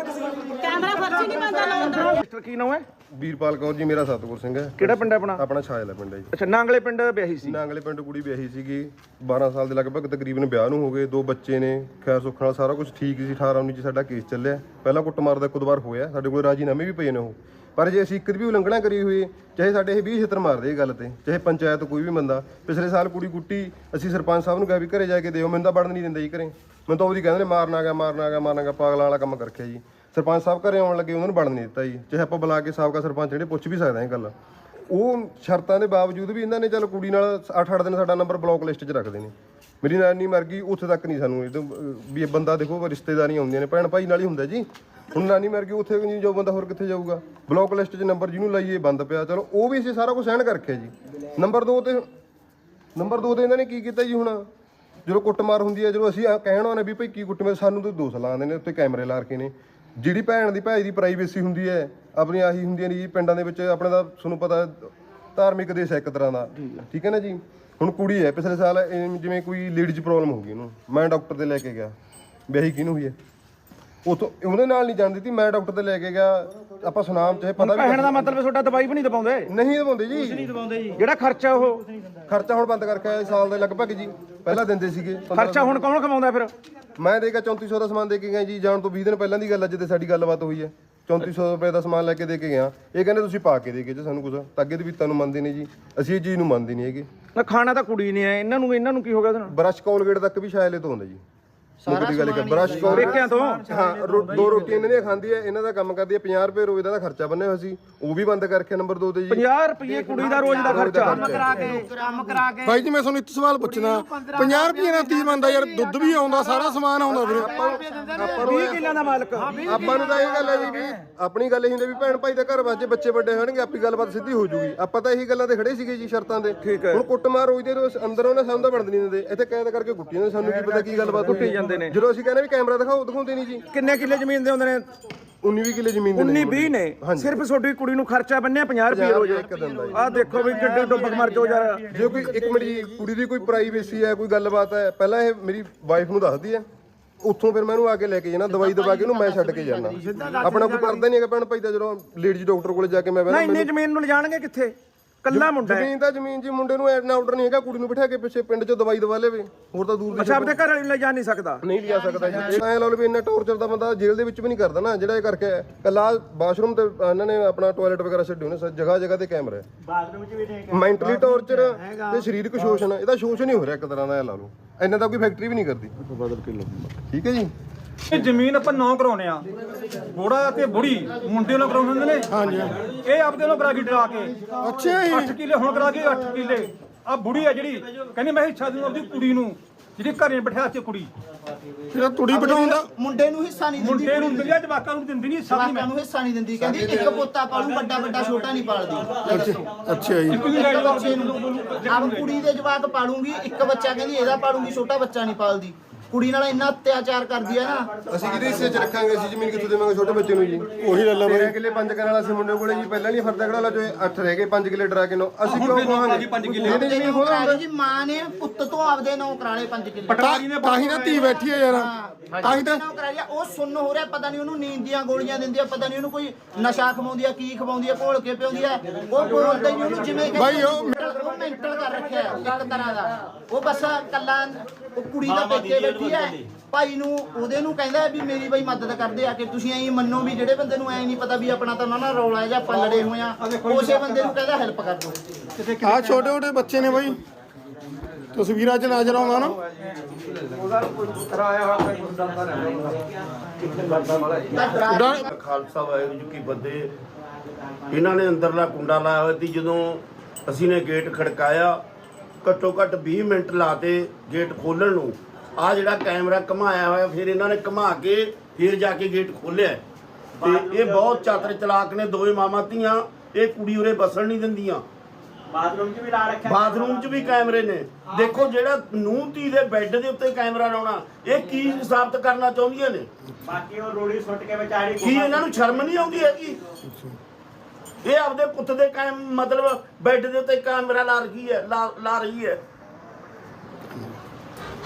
ਕੈਮਰਾ ਫਰਜ਼ ਹੀ ਨਹੀਂ ਬੰਦਾ ਲਾਉਣ ਦਾ। ਮਿਸਟਰ ਕੀ ਨਾਮ ਹੈ? ਵੀਰਪਾਲ ਕੌਰ ਜੀ ਮੇਰਾ ਸਤਿਗੁਰ ਸਿੰਘ ਹੈ। ਕਿਹੜਾ ਪਿੰਡ ਹੈ ਆਪਣਾ? ਆਪਣਾ ਛਾਇਲਾ ਪਿੰਡ ਹੈ ਜੀ। ਅੱਛਾ ਨਾਂਗਲੇ ਪਿੰਡ ਵਿਆਹੀ ਸੀ। ਨਾਂਗਲੇ ਪਿੰਡ ਕੁੜੀ ਵਿਆਹੀ ਸੀਗੀ। 12 ਸਾਲ ਦੇ ਲਗਭਗ ਤਕਰੀਬਨ ਵਿਆਹ ਨੂੰ ਹੋ ਗਏ ਦੋ ਬੱਚੇ ਨੇ ਖੈਰ ਸੁੱਖ ਨਾਲ ਸਾਰਾ ਕੁਝ ਠੀਕ ਸੀ 18 19 ਚ ਸਾਡਾ ਕੇਸ ਚੱਲਿਆ। ਪਹਿਲਾਂ ਕੁੱਟਮਾਰ ਦਾ ਇੱਕ ਦੋ ਵਾਰ ਹੋਇਆ ਸਾਡੇ ਕੋਲ ਰਾਜੀਨਾਮੇ ਵੀ ਪਏ ਨੇ ਉਹ। ਪਰ ਜੇ ਅਸੀਂ ਇੱਕ ਵੀ ਉਲੰਘਣਾ ਕਰੀ ਹੋਈ ਚਾਹੇ ਸਾਡੇ ਇਹ 20 ਛਿੱਤਰ ਮਾਰਦੇ ਇਹ ਗੱਲ ਤੇ ਚਾਹੇ ਪੰਚਾਇਤ ਕੋਈ ਵੀ ਬੰਦਾ ਪਿਛਲੇ ਸਾਲ ਕੁੜੀ ਕੁੱਟੀ ਅਸੀਂ ਸਰਪੰਚ ਸਾਹਿਬ ਨੂੰ ਕਿਹਾ ਵੀ ਘਰੇ ਜਾ ਕੇ ਦਿਓ ਮੈਨੂੰ ਤਾਂ ਵੜਨ ਨਹੀਂ ਦਿੰਦੇ ਜੀ ਘਰੇ। ਮੈਨੂੰ ਤਾਂ ਉਹਦੀ ਕਹਿੰਦੇ ਨੇ ਮਾਰਨਾ ਗਿਆ ਮਾਰਨਾ ਗਿਆ ਮਾਰਨਾ ਗਿਆ ਪਾਗਲਾਂ ਵਾਲਾ ਕੰਮ ਕਰਕੇ ਜੀ। ਸਰਪੰਚ ਸਾਹਿਬ ਘਰੇ ਆਉਣ ਲੱਗੇ ਉਹਨਾਂ ਨੂੰ ਵੜਨ ਨਹੀਂ ਦਿੱਤਾ ਜੀ। ਚਾਹੇ ਆਪਾਂ ਬੁਲਾ ਕੇ ਸਾਬਕਾ ਸਰਪੰਚ ਜਿਹੜੇ ਪੁੱਛ ਵੀ ਸਕਦੇ ਹਾਂ ਇਹ ਗੱਲ। ਉਹ ਸ਼ਰਤਾਂ ਦੇ ਬਾਵਜੂਦ ਵੀ ਇਹਨਾਂ ਨੇ ਚੱਲ ਕੁੜੀ ਨਾਲ 8-8 ਦਿਨ ਸਾਡਾ ਨੰਬਰ ਬਲੌਕ ਲਿਸਟ 'ਚ ਰੱਖਦੇ ਨੇ। ਮੇਰੀ ਨਾਨੀ ਮਰ ਗਈ ਉੱਥੇ ਤੱਕ ਨਹੀਂ ਸਾਨੂੰ ਇਹ ਤੋਂ, ਅਹ, ਵੀ ਇਹ ਬੰਦਾ ਦੇਖੋ ਰਿਸ਼ਤੇਦਾਰੀਆਂ ਹੁੰਦੀਆਂ ਨੇ ਭੈਣ ਭਾਈ ਨਾਲ ਹੀ ਹੁੰਦਾ ਜੀ। ਹੁਣ ਨਾਨੀ ਮਰ ਗਈ ਉੱਥੇ ਨਹੀਂ ਜੋ ਬੰਦਾ ਹੋਰ ਕਿੱਥੇ ਜਾਊਗਾ। ਬਲੌਕ ਲਿਸਟ 'ਚ ਨੰਬਰ ਜਿਹਨੂੰ ਲਾਈਏ ਬੰਦ ਪਿਆ। ਚਲੋ ਉਹ ਵੀ ਅਸੀਂ ਸਾਰਾ ਕੁਝ ਸਹਿਣ ਕਰਕੇ ਜੀ। ਨੰਬਰ 2 ਤੇ ਨੰਬਰ 2 ਤੇ ਇਹਨਾਂ ਨੇ ਕੀ ਕੀਤਾ ਜੀ ਹੁਣ? ਜਦੋਂ ਕੁੱਟਮਾਰ ਹੁੰਦੀ ਹੈ ਜਦੋਂ ਅਸੀਂ ਆਹ ਕਹਿਣ ਆਉਂਦੇ ਵੀ ਭਾਈ ਕੀ ਕੁੱਟਮਾਰ ਸਾਨੂੰ ਤਾਂ ਦੋਸ਼ ਲਾਉਂਦੇ ਨੇ ਉੱਤੇ ਕੈਮਰੇ ਲਾ ਕੇ ਨੇ। ਜਿਹੜੀ ਭੈਣ ਦੀ ਭਾਈ ਦੀ ਪ੍ਰਾਈਵੇਸੀ ਹੁੰਦੀ ਹੈ ਆਪਣੀ ਆਹੀ ਹੁੰਦੀਆਂ ਨੇ ਜੀ ਪਿੰਡਾਂ ਦੇ ਵਿੱਚ ਆਪਣੇ ਦਾ ਤੁਹਾਨੂੰ ਪਤਾ ਧਾਰਮਿਕ ਦੇਸ਼ ਹੈ ਇੱਕ ਤਰ੍ਹਾਂ ਦਾ। ਠੀਕ ਹੈ। ਨਾ ਜੀ? ਹੁਣ ਕੁੜੀ ਹੈ ਪਿਛਲੇ ਸਾਲ ਇਹ ਜਿਵੇਂ ਕੋਈ ਲੇਡੀਜ਼ ਪ੍ਰੋਬਲਮ ਹੋ ਗਈ ਉਹਨੂੰ ਮੈਂ ਡਾਕਟਰ ਦੇ ਲੈ ਕੇ ਗਿਆ। ਵਿਆਹੀ ਕਿਹਨੂੰ ਹੋਈ ਹੈ? ਉਤੋਂ ਉਹਦੇ ਨਾਲ ਨਹੀਂ ਜਾਂਦੀ ਸੀ ਮੈਂ ਡਾਕਟਰ ਤੇ ਲੈ ਕੇ ਗਿਆ। ਆਪਾਂ ਸੁਨਾਮ ਚਾਹੇ ਪਤਾ ਵੀ ਕਹਿਣ ਦਾ ਮਤਲਬ ਤੁਹਾਡਾ ਦਵਾਈ ਵੀ ਨਹੀਂ ਦਵਾਉਂਦੇ? ਨਹੀਂ ਦਵਾਉਂਦੇ ਜੀ। ਜਿਹੜਾ ਖਰਚਾ ਉਹ? ਖਰਚਾ ਹੁਣ ਬੰਦ ਕਰਕੇ ਆਏ ਸਾਲ ਦੇ ਲਗਭਗ ਜੀ। ਪਹਿਲਾਂ ਦਿੰਦੇ ਸੀਗੇ। ਖਰਚਾ ਹੁਣ ਕੌਣ ਕਮਾਉਂਦਾ ਫਿਰ? ਮੈਂ ਦੇ ਕੇ 3400 ਦਾ ਸਮਾਨ ਦੇ ਕੇ ਗਿਆ ਜੀ ਜਾਣ ਤੋਂ 20 ਦਿਨ ਪਹਿਲਾਂ ਦੀ ਗੱਲ ਅੱਜ ਤੇ ਸਾਡੀ ਗੱਲਬਾਤ ਹੋਈ ਹੈ 3400 ਰੁਪਏ ਦਾ ਸਮਾਨ ਲੈ ਕੇ ਦੇ ਕੇ ਗਿਆ। ਇਹ ਕਹਿੰਦੇ ਤੁਸੀਂ ਪਾ ਕੇ ਦੇ ਕੇ ਜੇ ਸਾਨੂੰ ਕੁਝ ਤਾਂ ਅੱਗੇ ਦੇ ਵੀ ਤੁਹਾਨੂੰ ਮੰਨਦੇ ਨਹੀਂ ਜੀ। ਅਸੀਂ ਇਹ ਚੀਜ਼ ਨੂੰ ਮੰਨਦੇ ਨਹੀਂ ਹੈਗੇ। ਨਾ ਖਾਣਾ ਤਾਂ ਕੁੜੀ ਨੇ ਹੈ ਇਹਨਾਂ ਨੂੰ ਇਹਨਾਂ ਨੂੰ ਕੀ ਹੋ ਗਿਆ ਉਹਦੇ ਨਾਲ? ਬਰਸ਼ ਕੋਲਗੇਟ ਤੱਕ ਵੀ ਸ਼ਾਇਲੇ ਤੋਂ ਹੁੰਦਾ ਜੀ। ਦੀ ਗੱਲ ਕਰ ਬਰਸ਼ ਕੋਲ ਪੇਕਿਆਂ ਤੋਂ? ਹਾਂ ਰੋ- ਦੋ ਰੋਟੀਆਂ ਇਹਨਾਂ ਦੀਆਂ ਖਾਂਦੀ ਹੈ ਇਹਨਾਂ ਦਾ ਕੰਮ ਕਰਦੀ ਹੈ 50 ਰੁਪਏ ਰੋਜ਼ ਦਾ ਖਰਚਾ ਬੰਨਿਆ ਹੋਇਆ ਸੀ ਉਹ ਵੀ ਬੰਦ ਕਰਕੇ ਨੰਬਰ 2 ਤੇ ਜੀ। 50 ਰੁਪਏ ਕੁੜੀ ਦਾ ਰੋਜ਼ ਦਾ ਖਰਚਾ। ਭਾਈ ਜੀ ਮੈਂ ਤੁਹਾਨੂੰ ਇੱਕ ਸਵਾਲ ਪੁੱਛਣਾ 50 ਰੁਪਏ ਨਾਲ ਤੀ ਬੰਦਾ ਯਾਰ ਦੁੱਧ ਵੀ ਆਉਂਦਾ ਸਾਰਾ ਸਮਾਨ ਆਉਂਦਾ ਵੀਰੇ ਆਪਾਂ ਨੂੰ। 20 ਕਿੱਲਿਆਂ ਦਾ ਮਾਲਕ। ਆਪਾਂ ਨੂੰ ਤਾਂ ਇਹ ਗੱਲ ਹੈ ਜੀ ਵੀ ਆਪਣੀ ਗੱਲ ਇਹ ਹੁੰਦੀ ਵੀ ਭੈਣ ਭਾਈ ਦਾ ਘਰ ਵਾਜੇ ਬੱਚੇ ਵੱਡੇ ਹੋਣਗੇ ਆਪੀ ਗੱਲਬਾਤ ਸਿੱਧੀ ਹੋ ਜੂਗੀ। ਆਪਾਂ ਤਾਂ ਇਹੀ ਗੱਲਾਂ ਤੇ ਖੜੇ ਸੀਗੇ ਜੀ ਸ਼ਰਤਾਂ ਦੇ ਹੁਣ ਕੁੱਟਮਾਰ ਹੋਈ ਰੋਜ਼ ਅੰਦਰੋਂ ਨੇ ਸਾਨੂੰ ਤਾਂ ਬਣਦ ਨਹੀਂ ਦਿੰਦੇ। ਇੱਥੇ ਕੈਦ ਕਰਕੇ ਕੁੱਟੀ ਨੇ ਸਾਨੂੰ ਕੀ ਪਤਾ ਕੀ ਗੱਲਬਾਤ ਹੋਈ। ਜਾਂਦੇ ਨੇ। ਜਦੋਂ ਅਸੀਂ ਕਹਿੰਦੇ ਵੀ ਕੈਮਰਾ ਦਿਖਾਓ ਦਿਖਾਉਂਦੇ ਨਹੀਂ ਜੀ। ਕਿੰਨੇ ਕਿੱਲੇ ਜ਼ਮੀਨ ਦੇ ਹੁੰਦੇ ਨੇ? 19 20 ਕਿੱਲੇ ਜ਼ਮੀਨ ਦੇ 19 ਨੇ 20 ਨੇ। ਸਿਰਫ ਤੁਹਾਡੀ ਕੁੜੀ ਨੂੰ ਖਰਚਾ ਬੰਨਿਆ 50 ਰੁਪਏ ਰੋਜ਼ ਇੱਕ ਦਿਨ ਦਾ ਜੀ। ਆਹ ਦੇਖੋ ਵੀ ਕਿੱਡੇ ਡੁੱਬ ਮਰ ਜਾਓ ਯਾਰ। ਜੇ ਕੋਈ ਇੱਕ ਮਿੰਟ ਜੀ ਕੁੜੀ ਦੀ ਕੋਈ ਪ੍ਰਾਈਵੇਸੀ ਹੈ ਕੋਈ ਗੱਲਬਾਤ ਹੈ ਪਹਿਲਾਂ ਇਹ ਮੇਰੀ ਵਾਈਫ ਨੂੰ ਦੱਸਦੀ ਹੈ। ਉੱਥੋਂ ਫਿਰ ਮੈਂ ਇਹਨੂੰ ਆ ਕੇ ਲੈ ਕੇ ਜਾਣਾ ਦਵਾਈ ਦਵਾ ਕੇ ਇਹਨੂੰ ਮੈਂ ਛੱਡ ਕੇ ਜਾਣਾ। ਆਪਣਾ ਕੋਈ ਪਰਦਾ ਨਹੀਂ ਹੈਗਾ ਭੈਣ ਭਾਈ ਦਾ ਜਦੋਂ ਲੇਡੀਜ਼ ਡਾਕਟਰ ਕੋਲੇ ਜਾ ਕੇ ਮੈਂ ਨਾ ਬਹਿਣਾ ਇੰਨੀ ਜ਼ਮੀਨ ਨੂੰ ਲਿਜਾਣਗੇ ਕਿੱਥੇ? ਕੱਲਾ ਮੁੰਡਾ ਹੈ। ਜ਼ਮੀਨ ਤਾਂ ਜ਼ਮੀਨ ਜੀ ਮੁੰਡੇ ਨੂੰ ਐਨਾ ਆਰਡਰ ਨਹੀਂ ਹੈਗਾ ਕੁੜੀ ਨੂੰ ਬਿਠਾ ਕੇ ਪਿੱਛੇ ਪਿੰਡ 'ਚ ਦਵਾਈ ਦਵਾ ਲੇਵੇ ਹੋਰ ਤਾਂ ਦੂਰ ਦੀ ਅੱਛਾ ਆਪਦੇ ਘਰ ਵਾਲੀ ਨੂੰ ਲਿਜਾ ਨਹੀਂ ਸਕਦਾ। ਨਹੀਂ ਲਿਆ ਸਕਦਾ ਜੀ। ਐ ਲਾ ਲਓ ਵੀ ਇੰਨਾ ਟੌਰਚਰ ਦਾ ਬੰਦਾ ਜੇਲ੍ਹ ਦੇ ਵਿੱਚ ਵੀ ਨਹੀਂ ਕਰਦਾ ਨਾ ਜਿਹੜਾ ਇਹ ਕਰਕੇ ਕੱਲਾ ਬਾਥਰੂਮ ਤੇ ਇਹਨਾਂ ਨੇ ਆਪਣਾ ਟਾਇਲਟ ਵਗੈਰਾ ਛੱਡੇ ਨੇ ਜਗ੍ਹਾ ਜਗ੍ਹਾ ਤੇ ਕੈਮਰੇ ਬਾਥਰੂਮ 'ਚ ਵੀ ਨੇ ਮੈਂਟਲੀ ਟੌਰਚਰ ਤੇ ਸਰੀਰਕ ਸ਼ੋਸ਼ਣ ਇਹਦਾ ਸ਼ੋਸ਼ਣ ਹੀ ਹੋ ਰਿਹਾ ਇੱਕ ਤਰ੍ਹਾਂ ਦਾ ਇਹ ਲਾ ਲਓ। ਇੰਨਾ ਤਾਂ ਕੋਈ ਫੈਕਟਰੀ ਵੀ ਨਹੀਂ ਕਰਦੀ। ਠੀਕ ਹੈ ਜੀ। ਇਹ ਜ਼ਮੀਨ ਆਪਾਂ ਨੌ ਕਰਾਉਨੇ ਆ। ਬੋੜਾ ਤੇ ਬੁੜੀ ਮੁੰਡੇ ਨਾਲ ਕਰਾਉਂਦੇ ਹੁੰਦੇ ਨੇ। ਹਾਂਜੀ। ਇਹ ਆਪਦੇ ਨਾਲ ਕਰਾ ਕੇ ਡਰਾ ਕੇ। ਅੱਛਾ ਜੀ। 8 ਕਿੱਲੇ ਹੁਣ ਕਰਾ ਕੇ 8 ਕਿੱਲੇ। ਆ ਬੁੜੀ ਆ ਜਿਹੜੀ ਕਹਿੰਦੀ ਮੈਂ ਹਿੱਸਾ ਦੂੰ ਆਪਦੀ ਕੁੜੀ ਨੂੰ ਜਿਹੜੀ ਘਰੇ ਬਿਠਾ ਕੇ ਕੁੜੀ। ਫਿਰ ਤੁੜੀ ਬਿਠਾਉਂਦਾ ਮੁੰਡੇ ਨੂੰ ਹਿੱਸਾ ਨਹੀਂ ਦਿੰਦੀ ਮੁੰਡੇ ਨੂੰ ਦਿੰਦੀ ਆ ਜਵਾਕਾਂ ਨੂੰ ਦਿੰਦੀ ਨਹੀਂ ਸਭ ਨੂੰ ਹਿੱਸਾ ਨਹੀਂ ਦਿੰਦੀ ਕਹਿੰਦੀ ਇੱਕ ਪੋਤਾ ਪਾਲੂ ਵੱਡਾ ਵੱਡਾ ਛੋਟਾ ਨਹੀਂ ਪਾਲਦੀ। ਅੱਛਾ ਅੱਛਾ ਜੀ। ਆਪ ਕੁੜੀ ਦੇ ਜਵਾਕ ਪਾਲੂਗੀ ਇੱਕ ਬੱਚਾ ਕਹਿੰਦੀ ਇਹਦਾ ਪਾਲੂਗੀ ਛੋਟਾ ਬੱਚਾ ਨਹੀਂ ਪਾਲਦੀ। ਕੁੜੀ ਨਾਲ ਇੰਨਾ ਅਤਿਆਚਾਰ ਕਰਦੀ ਹੈ ਨਾ। ਅਸੀਂ ਕਿਹਦੇ ਹਿੱਸੇ 'ਚ ਰੱਖਾਂਗੇ? ਅਸੀਂ ਜ਼ਮੀਨ ਕਿੱਥੋਂ ਦੇਵਾਂਗੇ ਛੋਟੇ ਬੱਚੇ ਨੂੰ ਜੀ? ਉਹੀ ਲੱਲਾ ਬਾਈ। ਕਿੱਲੇ ਪੰਜ ਕਰਨ ਵਾਲਾ ਸੀ ਮੁੰਡੇ ਕੋਲੇ ਜੀ ਪਹਿਲਾਂ ਨਹੀਂ ਫਰਦਾ ਖੜਾ ਲਾ ਜੋ 8 ਰਹਿ ਗਏ 5 ਕਿੱਲੇ ਡਰਾ ਕੇ ਨੋ। ਅਸੀਂ ਕਿਉਂ ਕਹਾਂਗੇ 5 ਕਿੱਲੇ। ਇਹਦੀ ਜ਼ਮੀਨ ਖੋਲ ਕਰਾ ਲਈ ਜੀ ਮਾਂ ਨੇ ਪੁੱਤ ਤੋਂ ਆਪਦੇ ਨਾਂ ਕਰਾ ਲਏ 5 ਕਿੱਲੇ ਤਾਂ ਹੀ ਨਾ ਧੀ ਬੈਠੀ ਹੈ ਯਾਰ। ਤਾਂ ਹੀ ਤਾਂ ਨਾਂ ਕਰਾ ਲਿਆ ਉਹ ਸੁੰਨ ਹੋ ਰਿਹਾ ਪਤਾ ਨਹੀਂ ਉਹਨੂੰ ਨੀਂਦ ਦੀਆਂ ਗੋਲੀਆਂ ਦਿੰਦੀ ਆ ਪਤਾ ਨਹੀਂ ਉਹਨੂੰ ਕੋਈ ਨਸ਼ਾ ਖਵਾਉਂਦੀ ਆ ਕੀ ਖਵਾਉਂਦੀ ਆ ਘੋਲ ਕੇ ਪਿਉਂਦੀ ਆ। ਉਹ ਬੋਲਦਾ ਨਹੀਂ ਉਹਨੂੰ ਜਿਵੇਂ ਕਿ ਬਾਈ ਉਹ- ਉਹ ਮੈਂਟਲ ਕਰ ਰੱਖਿਆ ਹੈ ਇੱਕ ਤਰ੍ਹਾਂ ਦਾ। ਉਹ ਬਸ ਕੱਲਾ ਉਹ ਕੁੜੀ ਦਾ ਪੇਕੇ ਬੈਠੀ ਹੈ। ਭਾਈ ਨੂੰ ਉਹਦੇ ਨੂੰ ਕਹਿੰਦਾ ਵੀ ਮੇਰੀ ਬਈ ਮਦਦ ਕਰਦੇ ਆ ਕਿ ਤੁਸੀਂ ਐਂ ਮੰਨੋ ਵੀ ਜਿਹੜੇ ਬੰਦੇ ਨੂੰ ਐਂ ਨਹੀਂ ਪਤਾ ਵੀ ਆਪਣਾ ਤਾਂ ਨਾ ਨਾ ਰੌਲਾ ਹੈ ਜਾਂ ਆਪਾਂ ਲੜੇ ਹੋਏ ਆ ਉਸੇ ਬੰਦੇ ਨੂੰ ਕਹਿੰਦਾ ਹੈਲਪ ਕਰ ਦਿਓ। ਆ ਛੋਟੇ ਛੋਟੇ ਬੱਚੇ ਨੇ ਬਾਈ। ਤਸਵੀਰਾਂ 'ਚ ਨਜ਼ਰ ਆਉਂਦਾ ਨਾ। ਖਾਲਸਾ ਵਾਹਿਗੁਰੂ ਜੀ ਕੀ ਫਤਿਹ। ਇਹਨਾਂ ਨੇ ਅੰਦਰਲਾ ਕੁੰਡਾ ਲਾਇਆ ਹੋਇਆ ਸੀ ਜਦੋਂ ਅਸੀਂ ਨੇ ਗੇਟ ਖੜਕਾਇਆ ਘੱਟੋ ਘੱਟ 20 ਮਿੰਟ ਲਾਤੇ ਗੇਟ ਖੋਲਣ ਨੂੰ। ਆ ਜਿਹੜਾ ਕੈਮਰਾ ਘਮਾਇਆ ਹੋਇਆ ਫਿਰ ਇਹਨਾਂ ਨੇ ਘਮਾ ਕੇ ਫਿਰ ਜਾ ਕੇ ਗੇਟ ਖੋਲਿਆ ਤੇ ਇਹ ਬਹੁਤ ਚਾਤਰ ਚਲਾਕ ਨੇ ਦੋਵੇਂ ਮਾਮਾ ਧੀਆਂ ਇਹ ਕੁੜੀ ਉਰੇ ਬਸਣ ਨਹੀਂ ਦਿੰਦੀਆਂ। ਬਾਥਰੂਮ 'ਚ ਵੀ ਲਾ ਰੱਖਿਆ ਬਾਥਰੂਮ 'ਚ ਵੀ ਕੈਮਰੇ ਨੇ। ਦੇਖੋ ਜਿਹੜਾ ਨੂੰਹ ਧੀ ਦੇ ਬੈੱਡ ਦੇ ਉੱਤੇ ਕੈਮਰਾ ਲਾਉਣਾ ਇਹ ਕੀ ਸਾਬਤ ਕਰਨਾ ਚਾਹੁੰਦੀਆਂ ਨੇ? ਬਾਕੀ ਉਹ ਰੋੜੀ ਸੁੱਟ ਕੇ ਵਿਚਾਰੀ ਕੀ ਇਹਨਾਂ ਨੂੰ ਸ਼ਰਮ ਨਹੀਂ ਆਉਂਦੀ ਹੈਗੀ? ਇਹ ਆਪਦੇ ਪੁੱਤ ਦੇ ਕਾਇਮ ਮਤਲਬ ਬੈੱਡ ਦੇ ਉੱਤੇ ਕੈਮਰਾ ਲਾ ਰਹੀ ਹੈ ਲਾ ਲਾ ਰਹੀ ਹੈ।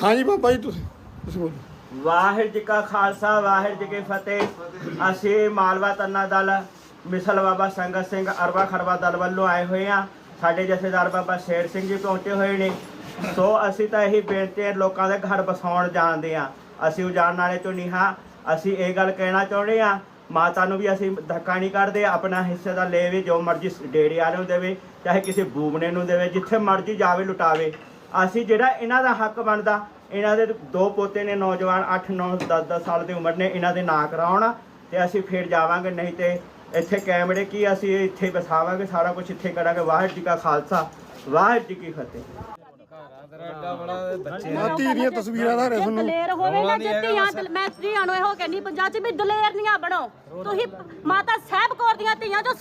ਹਾਂਜੀ ਬਾਬਾ ਜੀ, ਤੁਸੀਂ ਤੁਸੀਂ ਬੋਲੋ। ਵਾਹਿਗੁਰੂ ਜੀ ਕਾ ਖਾਲਸਾ, ਵਾਹਿਗੁਰੂ ਜੀ ਕੀ ਫਤਿਹ। ਅਸੀਂ ਮਾਲਵਾ ਤੰਨਾ ਦਲ, ਮਿਸਲ ਬਾਬਾ ਸੰਗਤ ਸਿੰਘ ਅਰਵਾ ਖਰਵਾ ਦਲ ਵੱਲੋਂ ਆਏ ਹੋਏ ਆ ਸਾਡੇ ਜਥੇਦਾਰ ਬਾਬਾ ਸ਼ੇਰ ਸਿੰਘ ਜੀ ਪਹੁੰਚੇ ਹੋਏ ਨੇ। ਸੋ ਅਸੀਂ ਤਾਂ ਇਹੀ ਬੇਨਤੀ ਹੈ, ਲੋਕਾਂ ਦੇ ਘਰ ਬਸਾਉਣ ਜਾਣਦੇ ਆ ਅਸੀਂ ਉਜਾੜਨ ਵਾਲੇ ਤੋਂ ਨਹੀਂ ਹਾਂ। ਅਸੀਂ ਇਹ ਗੱਲ ਕਹਿਣਾ ਚਾਹੁੰਦੇ ਆ ਮਾਤਾ ਨੂੰ ਵੀ ਅਸੀਂ ਧੱਕਾ ਨਹੀਂ ਕਰਦੇ, ਆਪਣਾ ਹਿੱਸੇ ਦਾ ਲੈ ਵੀ ਜੋ ਮਰਜ਼ੀ ਡੇੜੇ ਵਾਲੇ ਨੂੰ ਦੇਵੇ, ਚਾਹੇ ਕਿਸੇ ਬੂਬਨੇ ਨੂੰ ਦੇਵੇ, ਜਿੱਥੇ ਮਰਜ਼ੀ ਜਾਵੇ, ਲੁਟਾਵੇ। ਅਸੀਂ ਜਿਹੜਾ ਇਹਨਾਂ ਦਾ ਹੱਕ ਬਣਦਾ ਇਹਨਾਂ ਦੇ ਦੋ ਪੋਤੇ ਨੇ ਨੌਜਵਾਨ 8 9 10 10 ਸਾਲ ਦੀ ਉਮਰ ਨੇ ਇਹਨਾਂ ਦੇ ਨਾਂ ਕਰਾਉਣ ਤੇ ਅਸੀਂ ਫਿਰ ਜਾਵਾਂਗੇ ਨਹੀਂ ਤੇ ਇੱਥੇ ਕੈਮਰੇ ਕੀ ਅਸੀਂ ਇੱਥੇ ਵਸਾਵਾਂਗੇ ਸਾਰਾ ਕੁਝ ਇੱਥੇ ਕਰਾਂਗੇ। ਵਾਹਿਗੁਰੂ ਜੀ ਕਾ ਖਾਲਸਾ ਵਾਹਿਗੁਰੂ ਜੀ ਕੀ ਫਤਿਹ। ਦੀਆਂ ਤਸਵੀਰਾਂ ਦਾ ਜੇ ਤੁਹਾਨੂੰ ਦਲੇਰ ਹੋਵੇ ਨਾ ਜੇ ਧੀਆਂ ਦਲ- ਮੈਂ ਧੀਆਂ ਨੂੰ ਇਹੋ ਕਹਿੰਦੀ ਪੰਜਾਬ 'ਚ ਵੀ ਦਲੇਰ ਨੀਆਂ ਬਣੋ। ਤੁਸੀਂ ਮਾਤਾ ਸਾਹਿਬ ਕੌਰ ਦੀਆਂ ਧੀਆਂ ਜੋ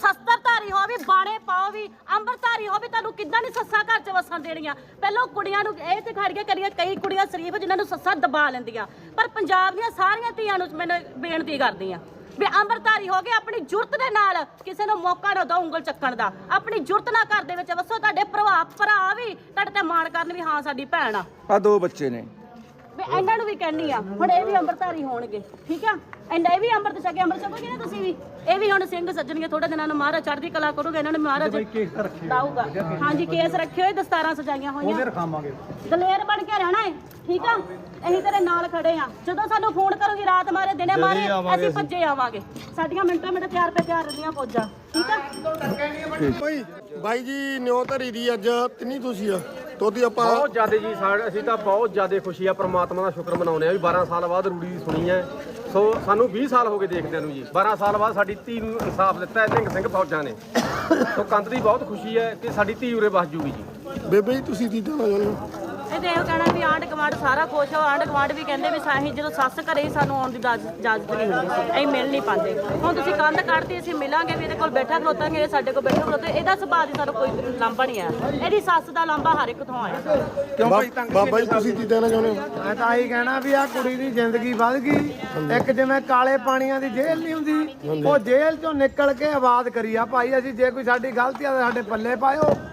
ਅੰਮ੍ਰਿਤਧਾਰੀ ਕਿੱਦਾਂ ਨਹੀਂ ਸੱਸਾਂ ਘਰ 'ਚ ਵਸਣ ਦੇਣੀਆਂ? ਪਹਿਲਾਂ ਕੁੜੀਆਂ ਨੂੰ ਇਹ ਤੇ ਖੜ ਕਰੀਆਂ ਕਈ ਕੁੜੀਆਂ ਸ਼ਰੀਫ ਜਿਨ੍ਹਾਂ ਨੂੰ ਸੱਸਾਂ ਦਬਾ ਲੈਂਦੀਆਂ। ਪਰ ਪੰਜਾਬ ਦੀਆਂ ਸਾਰੀਆਂ ਧੀਆਂ ਨੂੰ ਮੈਨੂੰ ਬੇਨਤੀ ਕਰਦੀ ਆ ਵੀ ਅੰਮ੍ਰਿਤਧਾਰੀ ਹੋ ਕੇ ਆਪਣੀ ਜੁਰਤ ਦੇ ਨਾਲ ਕਿਸੇ ਨੂੰ ਮੌਕਾ ਨਾ ਦਿਓ ਉਂਗਲ ਚੱਕਣ ਦਾ। ਆਪਣੀ ਜੁਰਤ ਨਾਲ ਘਰ ਦੇ ਵਿੱਚ ਵਸੋ, ਤੁਹਾਡੇ ਭਰਾ ਭਰਾ ਵੀ ਤੁਹਾਡੇ ਤੇ ਮਾਣ ਕਰਨ ਵੀ ਹਾਂ, ਸਾਡੀ ਭੈਣ ਆ। ਆ ਦੋ ਬੱਚੇ ਨੇ। ਵੀ ਇਹਨਾਂ ਨੂੰ ਵੀ ਕਹਿਣੀ ਆ ਹੁਣ ਇਹ ਵੀ ਅੰਮ੍ਰਿਤਧਾਰੀ ਹੋਣਗੇ ਠੀਕ ਆ? ਐਂਡ ਇਹ ਵੀ ਅੰਮ੍ਰਿਤ ਛਕੇ ਅੰਮ੍ਰਿਤ ਛਕੋਗੇ ਨਾ ਤੁਸੀਂ ਵੀ? ਇਹ ਵੀ ਹੁਣ ਸਿੰਘ ਸੱਜਣਗੇ ਥੋੜੇ ਦਿਨਾਂ ਨੂੰ ਮਹਾਰਾਜ ਚੜ੍ਹਦੀ ਕਲਾ ਕਰੂਗੇ ਇਹਨਾਂ ਨੂੰ ਮਹਾਰਾਜ ਲਾਊਗਾ। ਹਾਂਜੀ ਕੇਸ ਰੱਖੇ ਹੋਏ ਦਸਤਾਰਾਂ ਸਜਾਈਆਂ ਹੋਈਆਂ। ਰਖਾਵਾਂਗੇ ਦਲੇਰ ਬਣ ਕੇ ਰਹਿਣਾ ਹੈ ਠੀਕ ਆ? ਅਸੀਂ ਤੇਰੇ ਨਾਲ ਖੜੇ ਆ। ਜਦੋਂ ਸਾਨੂੰ ਫੋਨ ਕਰੋਗੀ ਰਾਤ ਮਾਰੇ ਦਿਨੇ ਮਾਰੇ ਅਸੀਂ ਭੱਜੇ ਆਵਾਂਗੇ। ਸਾਡੀਆਂ ਮਿੰਟਾਂ ਮਿੰਟ ਤਿਆਰ ਪੇ ਤਿਆਰ ਰਹਿੰਦੀਆਂ ਫੌਜਾਂ ਠੀਕ ਆ? ਬਾਈ ਬਾਈ ਜੀ ਨਿਉ ਧਰੀ ਦੀ ਅੱਜ ਤਿੰਨੀ ਤੁਸੀਂ ਆ? ਤੋਦੀ ਆਪਾਂ ਬਹੁਤ ਜ਼ਿਆਦਾ ਜੀ ਸਾਡੇ ਅਸੀਂ ਤਾਂ ਬਹੁਤ ਜ਼ਿਆਦਾ ਖੁਸ਼ੀ ਆ ਪ੍ਰਮਾਤਮਾ ਦਾ ਸ਼ੁਕਰ ਮਨਾਉਂਦੇ ਆ ਵੀ 12 ਸਾਲ ਬਾਅਦ ਰੂੜੀ ਦੀ ਸੁਣੀ ਹੈ। ਸੋ ਸਾਨੂੰ 20 ਸਾਲ ਹੋ ਗਏ ਦੇਖਦਿਆਂ ਨੂੰ ਜੀ। 12 ਸਾਲ ਬਾਅਦ ਸਾਡੀ ਧੀ ਨੂੰ ਇਨਸਾਫ ਦਿੱਤਾ ਹੈ ਨਿੰਗ ਸਿੰਘ ਫੌਜਾਂ ਨੇ। ਸੋ ਕੰਤ ਦੀ ਬਹੁਤ ਖੁਸ਼ੀ ਹੈ ਕਿ ਸਾਡੀ ਧੀ ਉਰੇ ਵਸ ਜੂਗੀ ਜੀ। ਬੇਬੇ ਜੀ ਤੁਸੀਂ ਕੀ ਕਹਿਣਾ ਚਾਹੁੰਦੇ ਹੋ ਇਹ ਦੇਖ ਕਹਿਣਾ ਵੀ ਆਂਢ ਗੁਆਂਢ ਸਾਰਾ ਖੁਸ਼ ਹੋ। ਆਂਢ ਗੁਆਂਢ ਵੀ ਕਹਿੰਦੇ ਵੀ ਸਾਹੀ ਜਦੋਂ ਸੱਸ ਘਰੇ ਸਾਨੂੰ ਆਉਣ ਦੀ ਇਜਾਜ਼- ਇਜਾਜ਼ਤ ਨਹੀਂ ਹੁੰਦੀ ਸੀ। ਅਸੀਂ ਮਿਲ ਨਹੀਂ ਪਾਉਂਦੇ। ਹੁਣ ਤੁਸੀਂ ਕੰਧ ਕੱਢਤੀ ਅਸੀਂ ਮਿਲਾਂਗੇ ਵੀ ਇਹਦੇ ਕੋਲ ਬੈਠਾ ਖਲੋਤਾਂਗੇ ਇਹ ਸਾਡੇ ਕੋਲ ਬੈਠਾ ਖਲੋਤੇ। ਇਹਦਾ ਸੁਭਾਅ ਦੀ ਸਾਨੂੰ ਕੋਈ ਲਾਂਭਾ ਨਹੀਂ ਆਇਆ ਇਹਦੀ ਸੱਸ ਦਾ ਲਾਂਭਾ ਹਰ ਇੱਕ ਥਾਂ ਆਇਆ ਬਾਬਾ ਜੀ ਤੁਸੀਂ ਕੀ ਕਹਿਣਾ ਚਾਹੁੰਦੇ ਹੋ? ਮੈਂ ਤਾਂ ਆਹੀ ਕਹਿਣਾ ਵੀ ਆ ਕੁੜੀ ਦੀ ਜ਼ਿੰਦਗੀ ਵੱਧ ਗਈ। ਇੱਕ ਜਿਵੇਂ ਕਾਲੇ ਪਾਣੀਆਂ ਦੀ ਜੇਲ੍ਹ ਨਹੀਂ ਹੁੰਦੀ ਉਹ ਜੇਲ੍ਹ ਚੋਂ ਨਿਕਲ ਕੇ ਆਬਾਦ ਕਰੀ ਆ। ਭਾਈ ਅਸੀਂ ਜੇ ਕੋਈ ਸਾਡੀ ਗਲਤੀ ਆ ਤਾਂ ਸਾਡੇ ਪੱਲੇ ਪਾਇਓ।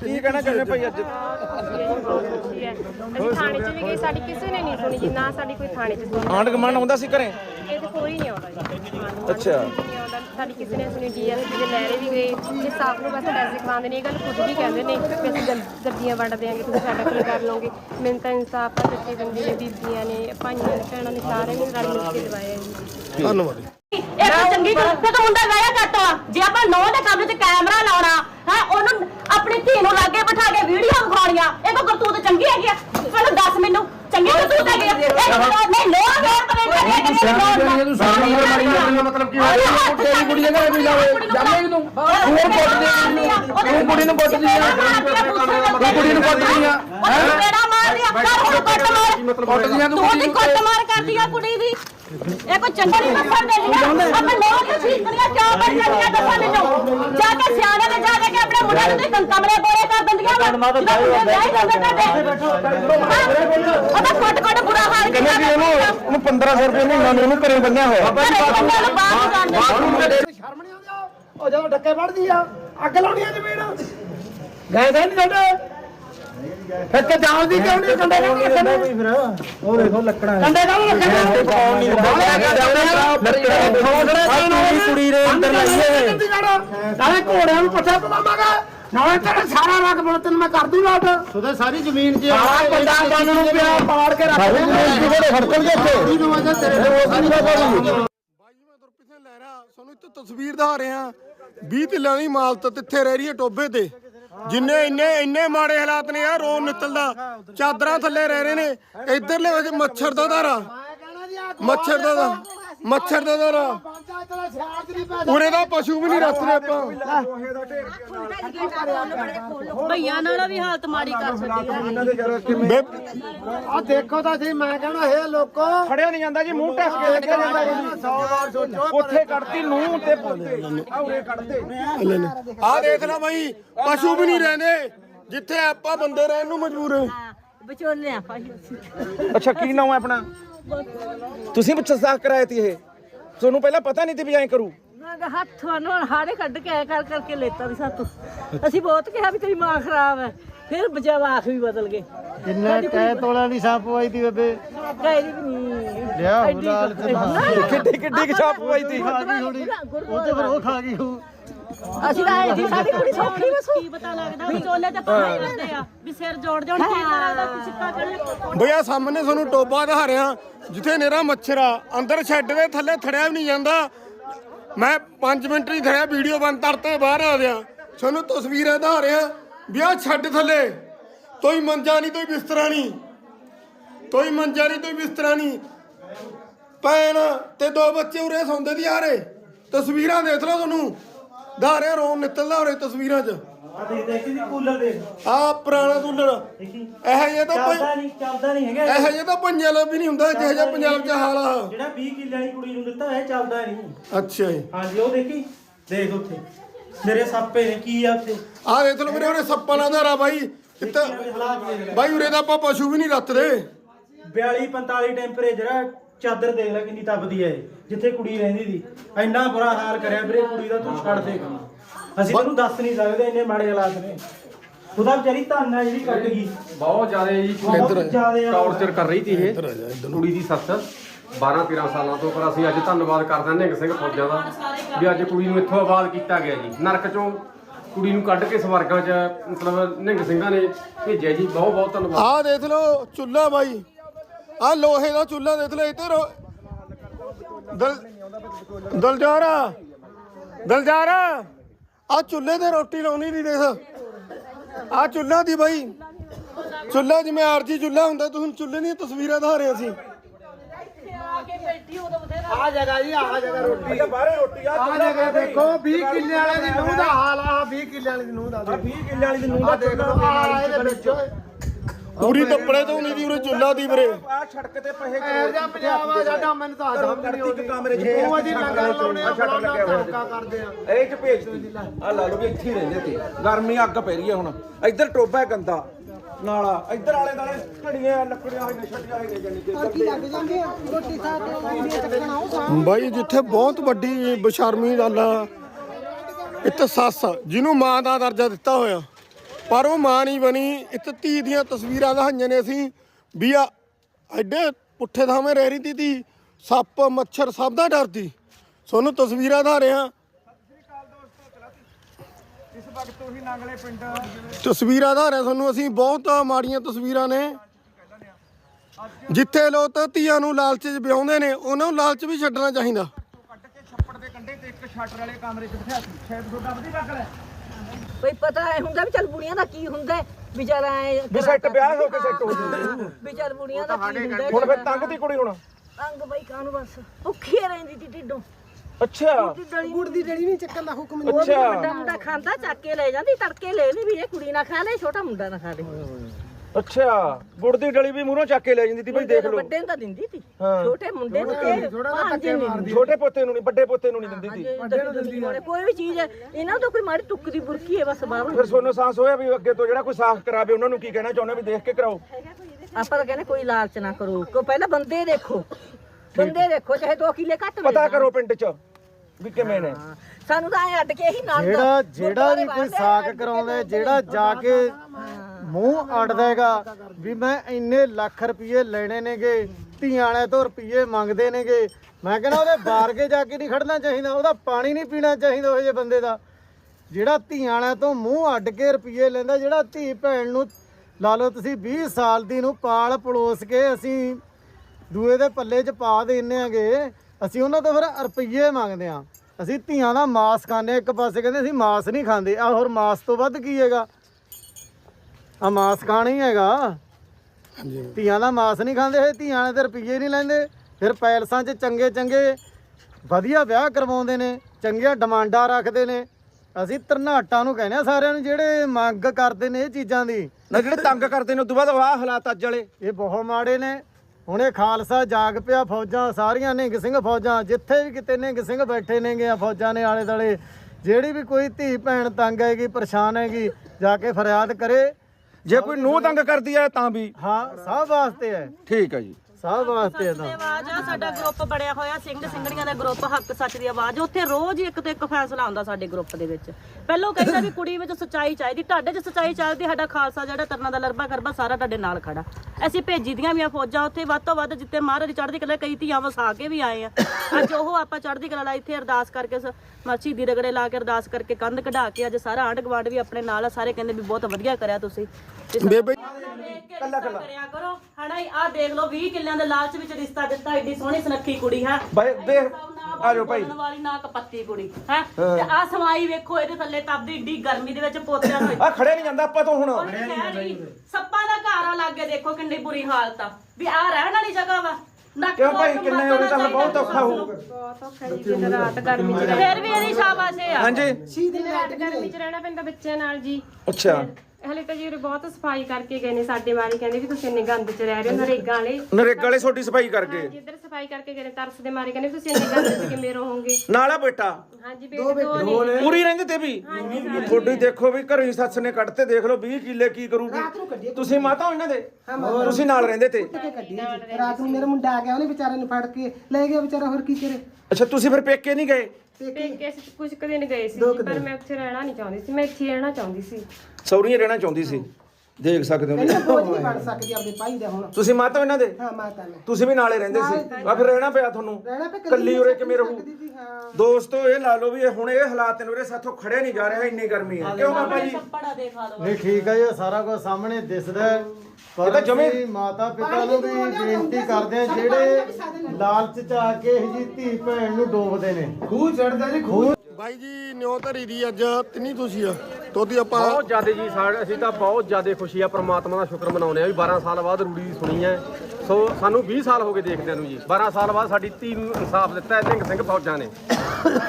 ਕੀ ਕਹਿਣਾ ਚਾਹੁੰਦੇ ਭਾਈ ਅੱਜ? ਅਸੀਂ ਥਾਣੇ 'ਚ ਵੀ ਗਏ ਸਾਡੀ ਕਿਸੇ ਨੇ ਨਹੀਂ ਸੁਣੀ ਜੀ ਨਾ ਸਾਡੀ ਕੋਈ ਥਾਣੇ 'ਚ ਸੁਣੀ। ਆਂਢ ਗੁਆਂਢ ਆਉਂਦਾ ਸੀ ਘਰੇ? ਇਹ ਤੇ ਕੋਈ ਨਹੀਂ ਆਉਂਦਾ ਜੀ। ਅੱਛਾ। ਨਹੀਂ ਆਉਂਦਾ ਸਾਡੀ ਕਿਸੇ ਨੇ ਸੁਣੀ ਡੀਐਸਪੀ ਦੇ ਲਹਿਰੇ ਵੀ ਗਏ। ਜੇ ਸਾਫ਼ ਨੂੰ ਬਸ ਪੈਸੇ ਖਵਾਉਂਦੇ ਨੇ ਇਹ ਗੱਲ ਖੁਦ ਵੀ ਕਹਿੰਦੇ ਨੇ ਕਿ ਅਸੀਂ ਗੱਡੀਆਂ ਵੰਡ ਦਿਆਂਗੇ ਤੁਸੀਂ ਸਾਡਾ ਕੀ ਕਰ ਲਓਗੇ? ਮੈਨੂੰ ਤਾਂ ਇਨਸਾਫ ਆ ਸੱਚੇ ਬੰਦੇ ਨੇ ਬੀਬੀਆਂ ਨੇ ਭਾਈਆਂ ਨੇ ਭੈਣਾਂ ਨੇ ਸਾਰੇ ਨੇ ਰਲ ਮਿਲ ਕੇ ਦਵਾਇਆ ਜੀ। ਧੰਨਵਾਦ ਇਹ ਤਾਂ ਚੰਗੀ ਗੱਲ ਤੇ ਤੂੰ ਮੁੰਡਾ ਗਾਇਆ ਕੱਟ ਵਾ ਜੇ ਆਪਾਂ ਨੌ ਦੇ ਕਮਰੇ 'ਚ ਕੈਮਰਾ ਲਾਉਣਾ ਹੈ ਉਹਨੂੰ ਆਪਣੀ ਧੀ ਨੂੰ ਲਾਗੇ ਬਿਠਾ ਕੇ ਵੀਡੀਓ ਵਿਖਾਉਣੀਆਂ ਇਹ ਕੋ ਕਰਤੂਤ ਚੰਗੀ ਹੈਗੀ ਆ? ਮੈਨੂੰ ਦੱਸ ਮੈਨੂੰ। ਚੰਗੀ ਕਰਤੂਤ ਹੈਗੀ ਆ। ਇਹ ਨਹੀਂ ਲੋੜ ਲੋੜ ਕਮੈਂਟ ਕਰਿਆ ਤੂੰ ਸਾਰੀ ਉਮਰ ਮਾਰੀ ਜਾਂਦੀ ਆ, ਮਤਲਬ ਕੀ ਹੋਇਆ ਤੇਰੀ ਕੁੜੀ ਦੇ ਘਰੇ ਵੀ ਲਾਵੇ। ਜਾਣੇ ਤੂੰ? ਤੂੰ ਕੁੱਟਦੀ ਆ। ਤੂੰ ਕੁੜੀ ਨੂੰ ਕੁੱਟਦੀ ਆ। ਤੂੰ ਕੁੜੀ ਨੂੰ ਕੁੱਟਦੀ ਆ। ਉਹ ਮੇਰਾ ਮਾਰ ਦਿਆ ਕਰ ਹੁਣ ਕੁੱਟ ਮਾਰ। ਕੁੱਟਦੀਆਂ ਤੂੰ ਤੂੰ ਕੁੜੀ ਦੀ ਨੂੰ ਕੁੱਟ ਮਾਰ ਕਰਦੀ ਆ ਕੁੜੀ ਦੀ। ਇਹ ਕੋਈ ਚੰਗੀ ਨਹੀਂ ਦੱਸਣ ਦੇਣੀਆਂ ਆਪਾਂ ਲੋਕ ਸੀਤਰੀਆਂ ਕਿਉਂ ਬਣ ਜਾਂਦੀਆਂ ਦੱਸਣ ਨੂੰ ਜਾ ਕੇ ਸਿਆਣੇ ਨੇ ਜਾ ਕੇ ਆਪਣੇ ਮੁੰਡੇ ਨੂੰ ਤੇ ਕਮਰੇ ਬੋਲੇ ਕਰ ਦਿੰਦੀਆਂ ਵਾ। ਉਹਦਾ ਕੁੱਟ ਕੁੱਟ ਬੁਰਾ ਹਾਲ ਕਹਿੰਦੇ ਵੀ ਉਹਨੂੰ ਉਹਨੂੰ 1500 ਰੁਪਏ ਮਹੀਨਾ ਨੂੰ ਉਹਨੂੰ ਘਰੇ ਬੰਨਿਆ ਹੋਇਆ। ਸ਼ਰਮ ਨਹੀਂ ਆਉਂਦਾ ਉਹ ਜਦੋਂ ਡੱਕੇ ਵੜਦੀ ਆ ਅੱਗ ਲਾਉਣੀ ਆ ਜ਼ਮੀਨ। ਗਏ ਨਹੀਂ ਤੁਹਾਡੇ? ਫਿਰ ਕਿ ਜਾਣਦੀ ਕਿਉਂ ਨਹੀਂ ਕੰਡੇ ਕਿਉਂ ਨਹੀਂ ਰੱਖਣੇ ਫਿਰ ਉਹ ਦੇਖੋ ਲੱਕੜਾਂ ਕੰਡੇ ਕਾਹਨੂੰ ਰੱਖਣੇ ਪਾਉਣ ਨਹੀਂ ਲੱਕੜੇ ਕੁੜੀ ਦੇ ਅੰਦਰ ਲਾਈਏ ਨਾਲੇ ਘੋੜਿਆਂ ਨੂੰ ਪੱਠਾ ਪਵਾਵਾਂਗਾ ਨਾਲੇ ਤੇਰਾ ਸਾਰਾ ਰਗ ਬਣ ਤੈਨੂੰ ਮੈਂ ਕਰ ਦੂੰ ਲਾਟ ਉਹਦੇ ਸਾਰੀ ਜ਼ਮੀਨ 'ਚ ਸਾਰਾ ਬੰਦਾ ਬੰਨ ਨੂੰ ਪਿਆ ਪਾੜ ਕੇ ਰੱਖ ਦੇ ਹੜਕਲ ਗਏ ਇੱਥੇ ਬਾਈ ਮੈਂ ਦੁਰਪਿਛੇ ਲੈ ਰਿਹਾ ਤੁਹਾਨੂੰ ਇੱਥੇ ਤਸਵੀਰ ਦਿਖਾ ਰਿਹਾ 20 ਕਿੱਲਿਆਂ ਦੀ ਮਾਲਤ ਤਿੱਥੇ ਰਹਿ ਰਹੀ ਹੈ ਟੋਬੇ ਤੇ ਜਿੰਨੇ ਇੰਨੇ ਇੰਨੇ ਮਾੜੇ ਹਾਲਾਤ ਨੇ ਆ ਰੋਣ ਨਿਕਲਦਾ ਚਾਦਰਾਂ ਥੱਲੇ ਰਹਿ ਰਹੇ ਨੇ। ਇਧਰਲੇ ਵਿੱਚ ਮੱਛਰ ਦਾ ਧਾਰਾ। ਮੱਛਰ ਦਾ ਦਾ ਮੱਛਰ ਦਾ ਧਾਰਾ ਉਰੇ ਦਾ ਪਸ਼ੂ ਵੀ ਨਹੀਂ ਰੱਖਦੇ ਆਪਾਂ। ਭਈਆਂ ਨਾਲ ਵੀ ਹਾਲਤ ਮਾੜੀ ਕਰ ਛੱਡੀ ਹੈ ਆ ਦੇਖੋ ਤਾਂ ਸਹੀ ਮੈਂ ਕਹਿਣਾ ਹੈ ਲੋਕੋ। ਫੜਿਆ ਨਹੀਂ ਜਾਂਦਾ ਜੀ ਮੂੰਹ ਢੱਕ ਕੇ ਲੱਗਿਆ ਜਾਂਦਾ ਜੀ। 100 ਵਾਰ ਸੋਚੋ ਉੱਥੇ ਕੱਢਤੀ ਨੂੰ ਤੇ ਪੁੱਤੇ ਆ ਉਰੇ ਕੱਢਦੇ ਆ ਦੇਖ ਲੈ ਬਾਈ ਪਸ਼ੂ ਵੀ ਨਹੀਂ ਰਹਿੰਦੇ ਜਿੱਥੇ ਆਪਾਂ ਬੰਦੇ ਰਹਿਣ ਨੂੰ ਮਜਬੂਰ ਹਾਂ। ਵਿਚੋਲੇ ਆ ਭਾਈ ਅੱਛਾ ਕੀ ਨਾਮ ਹੈ ਆਪਣਾ? ਤੁਸੀਂ ਵਿੱਚ ਸਾਖ ਕਰਾਏ ਤੀ ਇਹ। ਤੁਹਾਨੂੰ ਪਹਿਲਾਂ ਪਤਾ ਨਹੀਂ ਸੀ ਵੀ ਐਂ ਕਰੂ। ਹੱਥ ਨੂੰ ਹਾੜੇ ਕੱਢ ਕੇ ਐ ਕਰ ਕਰਕੇ ਲੈਤਾ ਦੀ ਸਾਤੋਂ। ਅਸੀਂ ਬਹੁਤ ਕਿਹਾ ਵੀ ਤੇਰੀ ਮਾਂ ਖਰਾਬ ਹੈ। ਫਿਰ ਜਵਾਖ ਵੀ ਬਦਲ ਗਏ। ਕਿੰਨਾ ਕਹਿ ਤੋਲਿਆਂ ਦੀ ਸਾਪ ਪਵਾਈ ਤੀ ਬੇਬੇ? ਕਹਿ ਲਿਆ ਉਹ ਲਾਲ ਚ ਕਿੱਡੀ ਕਿੱਡੀ ਕਿ ਛਾਪ ਪਵਾਈ ਤੀ। ਉਹ ਤੇ ਫਿਰ ਉਹ ਖਾ ਗਈ ਉਹ ਅਸੀਂ ਤਾਂ ਜੀ ਸਾਡੀ ਕੁੜੀ ਸੌਖੀ ਵਸੂ ਕੀ ਪਤਾ ਲੱਗਦਾ ਵਿਚੋਲੇ ਤੇ ਹੀ ਰਹਿੰਦੇ ਆ ਵੀ ਸਿਰ ਜੋੜ ਜੋੜ ਕੀ ਲੱਗਦਾ ਕਿ ਸਿੱਕਾ ਕਰ ਬਈ ਆ ਸਾਹਮਣੇ ਤੁਹਾਨੂੰ ਟੋਬਾ ਦਿਖਾ ਰਿਹਾ ਜਿੱਥੇ ਨੇਰਾ ਮੱਛਰ ਆ ਅੰਦਰ ਸ਼ੈੱਡ ਦੇ ਥੱਲੇ ਥੜਿਆ ਵੀ ਨਹੀਂ ਜਾਂਦਾ। ਮੈਂ 5 ਮਿੰਟ ਹੀ ਥੜਿਆ ਵੀਡੀਓ ਬੰਦ ਕਰਤੇ ਬਾਹਰ ਆ ਗਿਆ। ਤੁਹਾਨੂੰ ਤਸਵੀਰਾਂ ਦਿਖਾ ਰਿਹਾ ਵੀ ਆ ਛੱਡ ਥੱਲੇ ਕੋਈ ਮੰਜਾ ਨਹੀਂ ਕੋਈ ਬਿਸਤਰਾ ਨਹੀਂ। ਕੋਈ ਮੰਜਾ ਨਹੀਂ ਕੋਈ ਬਿਸਤਰਾ ਨਹੀਂ। ਭੈਣ ਤੇ ਦੋ ਬੱਚੇ ਉਰੇ ਸੌਂਦੇ ਦੀ ਆ ਰਹੇ ਤਸਵੀਰਾਂ ਦੇਖ ਲਓ ਤੁਹਾਨੂੰ। ਧਾਰੇ ਰੋਣ ਨਿਕਲਦਾ ਉਰੇ ਤਸਵੀਰਾਂ 'ਚ। ਆ ਦੇਖ ਦੇਖ ਜੀ ਕੂਲਰ ਦੇ ਆ ਪੁਰਾਣਾ ਕੂਲਰ। ਇਹ ਜੇ ਤਾਂ ਚੱਲਦਾ ਨਹੀਂ ਚੱਲਦਾ ਨਹੀਂ ਹੈਗਾ ਇਹ। ਜੇ ਤਾਂ ਪੰਜਾਬ ਵੀ ਨਹੀਂ ਹੁੰਦਾ ਜਿਹੋ ਜਿਹਾ ਪੰਜਾਬ 'ਚ ਹਾਲ ਆ। ਜਿਹੜਾ 20 ਕਿੱਲੇ ਵਾਲੀ ਕੁੜੀ ਨੂੰ ਦਿੱਤਾ ਇਹ ਚੱਲਦਾ ਨਹੀਂ। ਅੱਛਾ ਜੀ। ਹਾਂਜੀ ਉਹ ਦੇਖੀ। ਦੇਖ ਉੱਥੇ। ਮੇਰੇ ਸਾਪੇ ਨੇ ਕੀ ਆ ਉੱਥੇ? ਆ ਦੇਖ ਲਓ ਮੇਰੇ ਉਹਨੇ ਸੱਪਾਂ ਦਾ ਧਾਰਾ ਬਾਈ। ਇੱਥੇ ਬਾਈ ਉਰੇ ਤਾਂ ਆਪਾਂ ਪਸ਼ੂ ਵੀ ਨਹੀਂ ਰੱਤਦੇ। 42 45 ਟੈਂਪਰੇਚਰ ਆ। ਚਾਦਰ ਦੇਖ ਲੈ ਕਿੰਨੀ ਤਪਦੀ ਹੈ ਜਿੱਥੇ ਕੁੜੀ ਰਹਿੰਦੀ ਸੀ। ਇੰਨਾ ਬੁਰਾ ਹਾਲ ਕਰਿਆ ਵੀਰੇ ਕੁੜੀ ਦਾ ਤੂੰ ਛੱਡ ਦੇ। ਕੰਮ ਅਸੀਂ ਤੈਨੂੰ ਦੱਸ ਨਹੀਂ ਸਕਦੇ ਇੰਨੇ ਮਾੜੇ ਹਾਲਾਤ ਨੇ। ਉਹਦਾ ਵਿਚਾਰੀ ਧੰਨ ਹੈ ਜਿਹੜੀ ਕੱਟ ਗਈ। ਬਹੁਤ ਜ਼ਿਆਦਾ ਜੀ ਬਹੁਤ ਜ਼ਿਆਦਾ ਟੌਰਚਰ ਕਰ ਰਹੀ ਸੀ ਇਹ ਕੁੜੀ ਦੀ ਸੱਸ 12 13 ਸਾਲਾਂ ਤੋਂ ਪਰ ਅਸੀਂ ਅੱਜ ਧੰਨਵਾਦ ਕਰਦੇ ਹਾਂ ਨਿਹੰਗ ਸਿੰਘ ਫੌਜਾਂ ਦਾ ਵੀ ਅੱਜ ਕੁੜੀ ਨੂੰ ਇੱਥੋਂ ਆਬਾਦ ਕੀਤਾ ਗਿਆ ਜੀ। ਨਰਕ ਚੋਂ ਕੁੜੀ ਨੂੰ ਕੱਢ ਕੇ ਸਵਰਗਾਂ 'ਚ ਮਤਲਬ ਨਿਹੰਗ ਸਿੰਘਾਂ ਨੇ ਭੇਜਿਆ ਜੀ। ਬਹੁਤ ਬਹੁਤ ਧੰਨਵਾਦ। ਆ ਦੇਖ ਲਓ ਚੁੱਲਾ ਬਾਈ। ਆ ਲੋਹੇ ਦਾ ਚੁੱਲਾ ਦੇਖ ਲਓ ਇੱਥੇ ਰੋ- ਦਲ ਦਲਜਾਰਾ ਦਲਜਾਰਾ ਆ ਚੁੱਲੇ ਤੇ ਰੋਟੀ ਲਾਉਣੀ ਨਹੀਂ ਦੇਖ। ਆ ਚੁੱਲਾ ਦੀ ਬਾਈ। ਚੁੱਲਾ ਜਿਵੇਂ ਆਰਜੀ ਚੁੱਲਾ ਹੁੰਦਾ ਤੁਸੀਂ ਚੁੱਲੇ ਦੀਆਂ ਤਸਵੀਰਾਂ ਦਿਖਾ ਰਹੇ ਸੀ ਆ ਜਗ੍ਹਾ ਜੀ ਆ ਜਗ੍ਹਾ ਰੋਟੀ। ਬਾਹਰੇ ਰੋਟੀ ਆ ਆ ਜਗ੍ਹਾ ਦੇਖੋ 20 ਕਿੱਲੇ ਵਾਲੇ ਦੀ ਨੂੰਹ ਦਾ ਹਾਲ ਆ 20 ਕਿੱਲੇ ਵਾਲੀ ਦੀ ਨੂੰਹ ਦਾ 20 ਕਿੱਲੇ ਵਾਲੀ ਦੀ ਨੂੰਹ ਆ ਦੇਖ ਲਓ ਆ ਇਹਦੇ ਵਿੱਚ। ਪੂਰੀ ਕੱਪੜੇ ਤੋਂ ਨਹੀਂ ਦੀ ਉਰੇ ਚੁੱਲਾ ਦੀ ਵੀਰੇ। ਆ ਸੜਕ ਤੇ ਪਹੇ ਇਹ ਜਿਹਾ ਪੰਜਾਬ ਆ ਸਾਡਾ ਮੈਨੂੰ ਤਾਂ ਸਮਝ ਨਹੀਂ ਆਉਂਦੀ। ਕਮਰੇ 'ਚ ਉਹ ਅਸੀਂ ਲੰਗਰ ਲਾਉਣੇ ਆ ਫਲਾਣਾ ਧਮਕਾ ਕਰਦੇ ਆ। ਇਹ ਚ ਭੇਜ ਆ ਲਾ ਲਓ ਵੀ ਇੱਥੇ ਹੀ ਰਹਿੰਦੇ ਤੇ। ਗਰਮੀ ਅੱਗ ਪੈ ਰਹੀ ਹੈ ਹੁਣ। ਇੱਧਰ ਟੋਬਾ ਗੰਦਾ। ਨਾਲਾ ਇੱਧਰ ਆਲੇ ਦਾਲੇ ਘੜੀਆਂ ਲੱਕੜੀਆਂ ਹੋਈਆਂ ਛੱਡੀਆਂ ਹੋਈਆਂ ਜਾਨੀ ਕਿ ਬਾਈ ਜਿੱਥੇ ਬਹੁਤ ਵੱਡੀ ਬਸ਼ਰਮੀ ਗੱਲ ਆ ਇੱਥੇ ਸੱਸ ਜਿਹਨੂੰ ਮਾਂ ਦਾ ਦਰਜਾ ਦਿੱਤਾ ਹੋਇਆ। ਪਰ ਉਹ ਮਾਂ ਨਹੀਂ ਬਣੀ। ਇੱਥੇ ਧੀ ਦੀਆਂ ਤਸਵੀਰਾਂ ਦਿਖਾਈਆਂ ਨੇ ਅਸੀਂ ਵੀ ਆ ਐਡੇ ਪੁੱਠੇ ਥਾਵੇਂ ਰਹਿ ਰਹੀ ਤੀ ਧੀ ਸੱਪ, ਮੱਛਰ ਸਭ ਦਾ ਡਰਦੀ ਤੁਹਾਨੂੰ ਤਸਵੀਰਾਂ ਦਿਖਾ ਰਿਹਾ। ਇਸ ਵਕਤ ਉਹੀ ਨਾਂਗਲੇ ਪਿੰਡ ਤਸਵੀਰਾਂ ਦਿਖਾ ਰਿਹਾ ਤੁਹਾਨੂੰ ਅਸੀਂ। ਬਹੁਤ ਮਾੜੀਆਂ ਤਸਵੀਰਾਂ ਨੇ। ਜਿੱਥੇ ਲੋਕ ਧੀਆਂ ਨੂੰ ਲਾਲਚ 'ਚ ਵਿਆਉਂਦੇ ਨੇ, ਉਹਨਾਂ ਨੂੰ ਲਾਲਚ ਵੀ ਛੱਡਣਾ ਚਾਹੀਦਾ। ਕੱਢ ਕੇ ਛੱਪੜ ਦੇ ਕੰਢੇ ਤੇ ਇੱਕ ਸ਼ਟਰ ਵਾਲੇ ਕਮਰੇ 'ਚ ਬਿਠਾ ਸੀ ਸ਼ਾਇਦ ਤੁਹਾਡਾ ਵਧੀ ਲੱਗ ਬਈ ਪਤਾ ਹੈ ਹੁੰਦਾ ਵੀ ਚੱਲ ਬੁੜੀਆਂ ਦਾ ਕੀ ਹੁੰਦਾ ਹੈ, ਵੀ ਚੱਲ ਐ ਵੀ ਸੈੱਟ ਵਿਆਹ ਹੋ ਕੇ ਸੈੱਟ ਹੋ ਜੂਗੀ। ਵੀ ਚੱਲ ਬੁੜੀਆਂ ਦਾ ਕੀ ਹੁੰਦਾ ਹੈ। ਹੁਣ ਫਿਰ ਤੰਗ ਦੀ ਕੁੜੀ ਹੁਣ। ਅੰਗ ਬਈ ਕਾਨੂੰ ਬਸ? ਭੁੱਖੀ ਰਹਿੰਦੀ ਤੀ ਢਿੱਡੋਂ। ਅੱਛਾ। ਗੁੜ ਦੀ ਡਲੀ ਨਹੀਂ ਚੱਕਣ ਦਾ ਹੁਕਮ ਨਹੀਂ ਅੱਛਾ। ਵੱਡਾ ਮੁੰਡਾ ਖਾਂਦਾ ਚੱਕ ਕੇ ਲੈ ਜਾਂਦੀ ਤੜਕੇ ਲੈ ਲਈ ਵੀ ਇਹ ਕੁੜੀ ਨਾ ਖਾ ਲੈ ਛੋਟਾ ਮੁੰਡਾ ਨਾ ਖਾ ਲੈ। ਅੱਛਾ ਗੁੜ ਦੀ ਡਲੀ ਵੀ ਮੂਹਰੋਂ ਚੱਕ ਕੇ ਲੈ ਜਾਂਦੀ ਸੀ ਬਈ ਦੇਖ ਲਓ। ਵੱਡੇ ਨੂੰ ਤਾਂ ਦਿੰਦੀ ਹਾਂ। ਛੋਟੇ ਮੁੰਡੇ ਨੂੰ ਤੇ ਭਾਂਜੇ ਨਹੀਂ ਦਿੰਦੀ ਛੋਟੇ ਪੋਤੇ ਨੂੰ ਨਹੀਂ ਵੱਡੇ ਪੋਤੇ ਨੂੰ ਨਹੀਂ ਦਿੰਦੀ ਸੀ ਵੱਡੇ ਨੂੰ ਦਿੰਦੀ ਹੋਣੇ। ਕੋਈ ਵੀ ਚੀਜ਼ ਹੈ ਇਹਨਾਂ ਤੋਂ ਕੋਈ ਮਾੜੀ ਟੁੱਕ ਦੀ ਬੁਰਕੀ ਹੈ ਬਸ ਬਾਬਾ ਫਿਰ ਸੋਨੂੰ ਸਾਹਸ ਹੋਇਆ ਵੀ ਅੱਗੇ ਤੋਂ ਜਿਹੜਾ ਕੋਈ ਸਾਫ਼ ਕਰਾਵੇ ਉਹਨਾਂ ਨੂੰ ਕੀ ਕਹਿਣਾ ਚਾਹੁੰਦੇ ਵੀ ਦੇਖ ਕੇ ਕਰਾਓ? ਆਪਾਂ ਤਾਂ ਕਹਿੰਦੇ ਕੋਈ ਲਾਲਚ ਨਾ ਕਰੋ। ਕੋ ਪਹਿਲਾਂ ਬੰਦੇ ਦੇਖੋ। ਬੰਦੇ ਦੇਖੋ ਚਾਹੇ 2 ਕਿੱਲੇ ਘੱਟ ਪਤਾ ਮਿਲ ਕਰੋ ਪਿੰਡ 'ਚ ਵੀ ਕਿਵੇਂ ਨੇ। ਸਾਨੂੰ ਤਾਂ ਐ ਅੱਡ ਕੇ ਹੀ ਨਾਲ ਜਿਹੜਾ ਜਿਹੜਾ ਵੀ ਕੋਈ ਸਾਕ ਕਰਾਉਂਦਾ ਜਿਹੜਾ ਜਾ ਕੇ ਮੂੰਹ ਅੜਦਾ ਹੈਗਾ ਵੀ ਮੈਂ ਇੰਨੇ ਲੱਖ ਰੁਪਏ ਲੈਣੇ ਨੇਗੇ, ਧੀਆਂ ਵਾਲੇ ਤੋਂ ਰੁਪਏ ਮੰਗਦੇ ਨੇਗੇ। ਮੈਂ ਕਹਿੰਦਾ ਉਹਦੇ ਬਾਹਰ ਕੇ ਜਾ ਕੇ ਨਹੀਂ ਖੜਨਾ ਚਾਹੀਦਾ, ਉਹਦਾ ਪਾਣੀ ਨਹੀਂ ਪੀਣਾ ਚਾਹੀਦਾ ਉਹ ਜਿਹੇ ਬੰਦੇ ਦਾ। ਜਿਹੜਾ ਧੀਆਂ ਵਾਲਿਆਂ ਤੋਂ ਮੂੰਹ ਅੱਡ ਕੇ ਰੁਪਏ ਲੈਂਦਾ, ਜਿਹੜਾ ਧੀ ਭੈਣ ਨੂੰ ਲਾ ਲਓ ਤੁਸੀਂ 20 ਸਾਲ ਦੀ ਨੂੰ ਪਾਲ ਪਲੋਸ ਕੇ ਅਸੀਂ ਦੂਏ ਦੇ ਪੱਲੇ 'ਚ ਪਾ ਦਿੰਨੇ ਆਗੇ, ਅਸੀਂ ਉਹਨਾਂ ਤੋਂ ਫਿਰ ਰੁਪਈਏ ਮੰਗਦੇ ਆ ਅਸੀਂ ਧੀਆਂ ਦਾ ਮਾਸ ਖਾਂਦੇ ਹਾਂ। ਇੱਕ ਪਾਸੇ ਕਹਿੰਦੇ ਅਸੀਂ ਮਾਸ ਨਹੀਂ ਖਾਂਦੇ। ਆ ਹੋਰ ਮਾਸ ਤੋਂ ਵੱਧ ਕੀ ਹੈਗਾ? ਆ ਮਾਸ ਖਾਣਾ ਹੀ ਹੈਗਾ ਧੀਆਂ ਦਾ ਮਾਸ ਨਹੀਂ ਖਾਂਦੇ ਇਹ ਧੀਆਂ ਵਾਲੇ ਤੇ ਰੁਪਈਏ ਨਹੀਂ ਲੈਂਦੇ। ਫਿਰ ਪੈਲਸਾਂ 'ਚ ਚੰਗੇ ਚੰਗੇ ਵਧੀਆ ਵਿਆਹ ਕਰਵਾਉਂਦੇ ਨੇ ਚੰਗੀਆਂ ਡਿਮਾਂਡਾਂ ਰੱਖਦੇ ਨੇ। ਅਸੀਂ ਤਰਨਾਟਾਂ ਨੂੰ ਕਹਿੰਦੇ ਆ ਸਾਰਿਆਂ ਨੂੰ ਜਿਹੜੇ ਮੰਗ ਕਰਦੇ ਨੇ ਇਹ ਚੀਜ਼ਾਂ ਦੀ। ਨਾ ਜਿਹੜੇ ਤੰਗ ਕਰਦੇ ਨੇ ਉਦੋਂ ਬਾਅਦ ਆਹ ਹਾਲਾਤ ਅੱਜ ਵਾਲੇ। ਇਹ ਬਹੁਤ ਮਾੜੇ ਨੇ। ਹੁਣ ਇਹ ਖਾਲਸਾ ਜਾਗ ਪਿਆ ਫੌਜਾਂ ਸਾਰੀਆਂ ਨਿਹੰਗ ਸਿੰਘ ਫੌਜਾਂ ਜਿੱਥੇ ਵੀ ਕਿਤੇ ਨਿਹੰਗ ਸਿੰਘ ਬੈਠੇ ਨੇਗੇ ਆ ਫੌਜਾਂ ਨੇ ਆਲੇ ਦਾਲੇ ਜਿਹੜੀ ਵੀ ਕੋਈ ਧੀ ਭੈਣ ਤੰਗ ਹੈਗੀ ਪਰੇਸ਼ਾਨ ਹੈਗੀ ਜਾ ਕੇ ਫਰਿਆਦ ਕਰੇ। ਜੇ ਕੋਈ ਨੂੰਹ ਤੰਗ ਕਰਦੀ ਹੈ ਤਾਂ ਵੀ। ਹਾਂ ਸਭ ਵਾਸਤੇ ਹੈ। ਠੀਕ ਹੈ ਜੀ। ਸਭ ਵਾਸਤੇ ਤੇ। ਆਵਾਜ਼ ਆ ਸਾਡਾ ਗਰੁੱਪ ਬਣਿਆ ਹੋਇਆ ਸਿੰਘ ਸਿੰਘਣੀਆਂ ਦਾ ਗਰੁੱਪ ਹੱਕ ਸੱਚ ਦੀ ਆਵਾਜ਼। ਉੱਥੇ ਰੋਜ਼ ਇੱਕ ਤੋਂ ਇੱਕ ਫੈਸਲਾ ਆਉਂਦਾ ਸਾਡੇ ਗਰੁੱਪ ਦੇ ਵਿੱਚ। ਪਹਿਲਾਂ ਕਹਿੰਦਾ ਵੀ ਕੁੜੀ ਵਿੱਚ ਸੱਚਾਈ ਚਾਹੀਦੀ ਤੁਹਾਡੇ 'ਚ ਸੱਚਾਈ ਚੱਲਦੀ ਸਾਡਾ ਖਾਲਸਾ ਜਿਹੜਾ ਤਰਨਾ ਦਾ ਲਰਬਾ ਕਰਬਾ ਸਾਰਾ ਤੁਹਾਡੇ ਨਾਲ ਖੜਾ। ਅਸੀਂ ਭੇਜੀ ਦੀਆਂ ਵੀ ਆ ਫੌਜਾਂ ਉੱਥੇ ਵੱਧ ਤੋਂ ਵੱਧ ਜਿੱਤੇ ਮਹਾਰਾਜ ਚੜ੍ਹਦੀ ਕਲਾ ਕਈ ਧੀਆਂ ਵਸਾ ਕੇ ਵੀ ਆਏ ਆ। ਅੱਜ ਉਹ ਆਪਾਂ ਚੜ੍ਹਦੀ ਕਲਾ ਲਈ ਇੱਥੇ ਅਰਦਾਸ ਕਰਕੇ ਮਰਚੀ ਦੀ ਰਗੜੇ ਲਾ ਕੇ ਅਰਦਾਸ ਕਰਕੇ ਕੰਧ ਕਢਾ ਕੇ ਅੱਜ ਸਾਰਾ ਆਂਢ ਗੁਆਂਢ ਵੀ ਆਪਣੇ ਨਾਲ ਆ ਸਾਰੇ ਕਹਿੰਦੇ ਵੀ ਬਹੁਤ ਵਧੀਆ ਕਰਿਆ ਤੁਸੀਂ। ਬੇਬੇ ਕੱਲਾ ਕੱਲਾ ਕਰਿਆ ਕਰੋ। ਹਣਾ ਆ ਦੇਖ ਲਓ 20 ਕਿੱਲਿਆਂ ਦੇ ਲਾਲਚ ਵਿੱਚ ਰਿਸ਼ਤਾ ਦਿੱਤਾ ਏਡੀ ਸੋਹਣੀ ਸੁਨੱਖੀ ਕੁੜੀ ਹੈ। ਬਾਈ ਦੇਖ ਆ ਜਾਓ ਭਾਈ। ਬੋਲਣ ਵਾਲੀ ਨਾ ਕਪੱਤੀ ਕੁੜੀ ਹੈ। ਤੇ ਆ ਸਮਾਈ ਵੇਖੋ ਇਹਦੇ ਥੱਲੇ ਤਪਦੀ ਏਡੀ ਗਰਮੀ ਦੇ ਵਿੱਚ ਪੋਤਿਆਂ ਹੋਈ ਆ ਖੜੇ ਨਹੀਂ ਜਾਂਦਾ ਆਪਾਂ ਤੋਂ ਹੁਣ। ਉਹਨੇ ਕਹਿ ਰਹੀ, ਸੱਪਾਂ ਦਾ ਘਰ ਆ ਲਾਗੇ ਦੇਖੋ ਕਿੰਨੀ ਬੁਰੀ ਹਾਲਤ ਆ। ਵੀ ਆ ਰਹਿਣ ਵਾਲੀ ਜਗ੍ਹਾ ਵਾ। ਨੱਕ ਕਿਉਂ ਭਾਈ ਕਿੰਨੇ ਉਹਦੇ ਤਾਂ ਚਾਹੀਦਾ ਬਹੁਤ ਔਖਾ ਹੋਊ ਬਹੁਤ ਔਖਾ ਜੀ ਦਿਨ ਰਾਤ ਗਰਮੀ ਚ ਰਹਿਣਾ ਫਿਰ ਵੀ ਇਹਦੀ ਸ਼ਾਬਾਸ਼ ਹੈ ਆ। ਹਾਂਜੀ। ਦਿਨ ਰਾਤ ਗਰਮੀ ਚ ਰਹਿਣਾ ਪੈਂਦਾ ਬੱਚਿਆਂ ਨਾਲ ਜੀ। ਅੱਛਾ। ਹਲੇ ਤਾਂ ਜੀ ਉਰੇ ਬਹੁਤ ਸਫ਼ਾਈ ਕਰਕੇ ਗਏ ਨੇ ਸਾਡੇ ਵਾਲੀ ਕਹਿੰਦੇ ਵੀ ਤੁਸੀਂ ਇੰਨੇ ਗੰਦ ਚ ਰਹਿ ਰਹੇ ਹੋ ਨਰੇਗਾ ਵਾਲੇ। ਨਰੇਗਾ ਵਾਲੇ ਛੋਟੀ ਸਫ਼ਾਈ ਕਰਕੇ। ਜਿੱਧਰ ਸਫ਼ਾਈ ਕਰਕੇ ਗਏ ਨੇ ਤਰਸ ਦੇ ਮਾਰੇ ਕਹਿੰਦੇ ਵੀ ਤੁਸੀਂ ਇੰਨੇ ਗੰਦ ਚ ਕਿਵੇਂ ਰਹੋਗੇ? ਨਾਲਾ ਬੇਟਾ। ਹਾਂਜੀ ਬੇਟੇ ਦੋ ਨੇ। ਪੂਰੀ ਰਹਿੰਦੇ ਤੇ ਵੀ? ਤੁਹਾਡੀ ਦੇਖੋ ਵੀ ਘਰੋਂ ਹੀ ਸੱਸ ਨੇ ਕੱਢਤੇ ਦੇਖ ਲਓ 20 ਕਿੱਲੇ ਕੀ ਕਰੂਗੀ। ਤੁਸੀਂ ਮਾਤਾ ਹੋ ਇਹਨਾਂ ਦੇ? ਤੁਸੀਂ ਨਾਲ ਰਹਿੰਦੇ ਤੇ? ਰਾਤ ਨੂੰ ਮੇਰਾ ਮੁੰਡਾ ਆ ਗਿਆ ਉਹਨੇ ਵਿਚਾਰੇ ਨੂੰ ਫੜ ਕੇ ਲੈ ਗਿਆ ਵਿਚਾਰਾ ਹੋਰ ਕੀ ਕਰੇ? ਅੱਛਾ ਤੁਸੀਂ ਫਿਰ ਪੇਕੇ ਨਹੀਂ ਗਏ? ਪੇਕੇ ਅਸੀਂ ਕੁਝ ਕੁ ਦਿਨ ਗਏ ਸੀ ਜੀ, ਪਰ ਮੈਂ ਉੱਥੇ ਰਹਿਣਾ ਨਹੀਂ ਚਾਹੁੰਦੀ ਸੀ ਮੈਂ ਇੱਥੇ ਹੀ ਰਹਿਣਾ ਚਾਹੁੰਦੀ ਸੀ। ਸੌਰੀਆਂ ਰਹਿਣਾ ਚਾਹੁੰਦੀ ਸੀ। ਦੇਖ ਸਕਦੇ ਹੋ ਕਹਿੰਦਾ ਬੋਝ ਨਹੀਂ ਬਣ ਸਕਦੀ ਆਪਣੇ ਭਾਈ ਦਾ ਹੁਣ। ਤੁਸੀਂ ਮਾਤਾ ਹੋ ਇਹਨਾਂ ਦੇ? ਹਾਂ ਮਾਤਾ ਨੇ ਤੁਸੀਂ ਵੀ ਨਾਲੇ ਰਹਿੰਦੇ ਸੀ। ਆ ਫਿਰ ਰਹਿਣਾ ਪਿਆ ਤੁਹਾਨੂੰ। ਰਹਿਣਾ ਕੱਲੀ ਉਰੇ ਕਿਵੇਂ ਰਹੂ? ਸਕਦੀ ਸੀ, ਹਾਂ। ਦੋਸਤੋ ਇਹ ਲਾ ਲਓ ਵੀ ਇਹ ਹੁਣ ਇਹ ਹਾਲਾਤ ਨੇ ਉਰੇ ਸਾਥੋਂ ਖੜੇ ਨਹੀਂ ਜਾ ਰਿਹਾ ਇੰਨੀ ਗਰਮੀ ਹੈ। ਕਿਉਂ ਬਾਬਾ ਜੀ? ਛੱਪੜਾ ਦੇਖਾ ਲਓ ਨਹੀਂ ਠੀਕ ਹੈ ਜੀ ਇਹ ਸਾਰਾ ਕੁਝ ਸਾਹਮਣੇ ਦਿਸਦਾ ਹੈ। ਇਹ ਪਰ ਤਾਂ ਜਮੇ- ਅਸੀਂ ਮਾਤਾ ਪਿਤਾ ਨੂੰ ਵੀ ਬੇਨਤੀ ਕਰਦੇ ਆ ਜਿਹੜੇ ਲਾਲਚ ਚ ਆ ਕੇ ਇਹ ਜੀ ਧੀ ਭੈਣ ਨੂੰ ਡੋਬਦੇ ਨੇ। ਖੂਹ ਚੜਦਾ ਜੀ ਖੂਹ ਬਾਈ ਜੀ ਨਿਉ ਧਰੀ ਦੀ ਅੱਜ ਤਿੰਨੀ ਤੁਸੀਂ ਆ? ਤੋਦੀ ਆਪਾਂ ਬਹੁਤ ਜ਼ਿਆਦਾ ਜੀ ਸਾਡੇ ਅਸੀਂ ਤਾਂ ਬਹੁਤ ਜ਼ਿਆਦਾ ਖੁਸ਼ੀ ਆ ਪ੍ਰਮਾਤਮਾ ਦਾ ਸ਼ੁਕਰ ਮਨਾਉਂਦੇ ਆ ਵੀ 12 ਸਾਲ ਬਾਅਦ ਰੂੜੀ ਦੀ ਸੁਣੀ ਹੈ। ਸੋ ਸਾਨੂੰ 20 ਸਾਲ ਹੋ ਗਏ ਦੇਖਦਿਆਂ ਨੂੰ ਜੀ। 12 ਸਾਲ ਬਾਅਦ ਸਾਡੀ ਧੀ ਨੂੰ ਇਨਸਾਫ ਦਿੱਤਾ ਹੈ ਸਿੰਘ ਸਿੰਘ ਫੌਜਾਂ ਨੇ।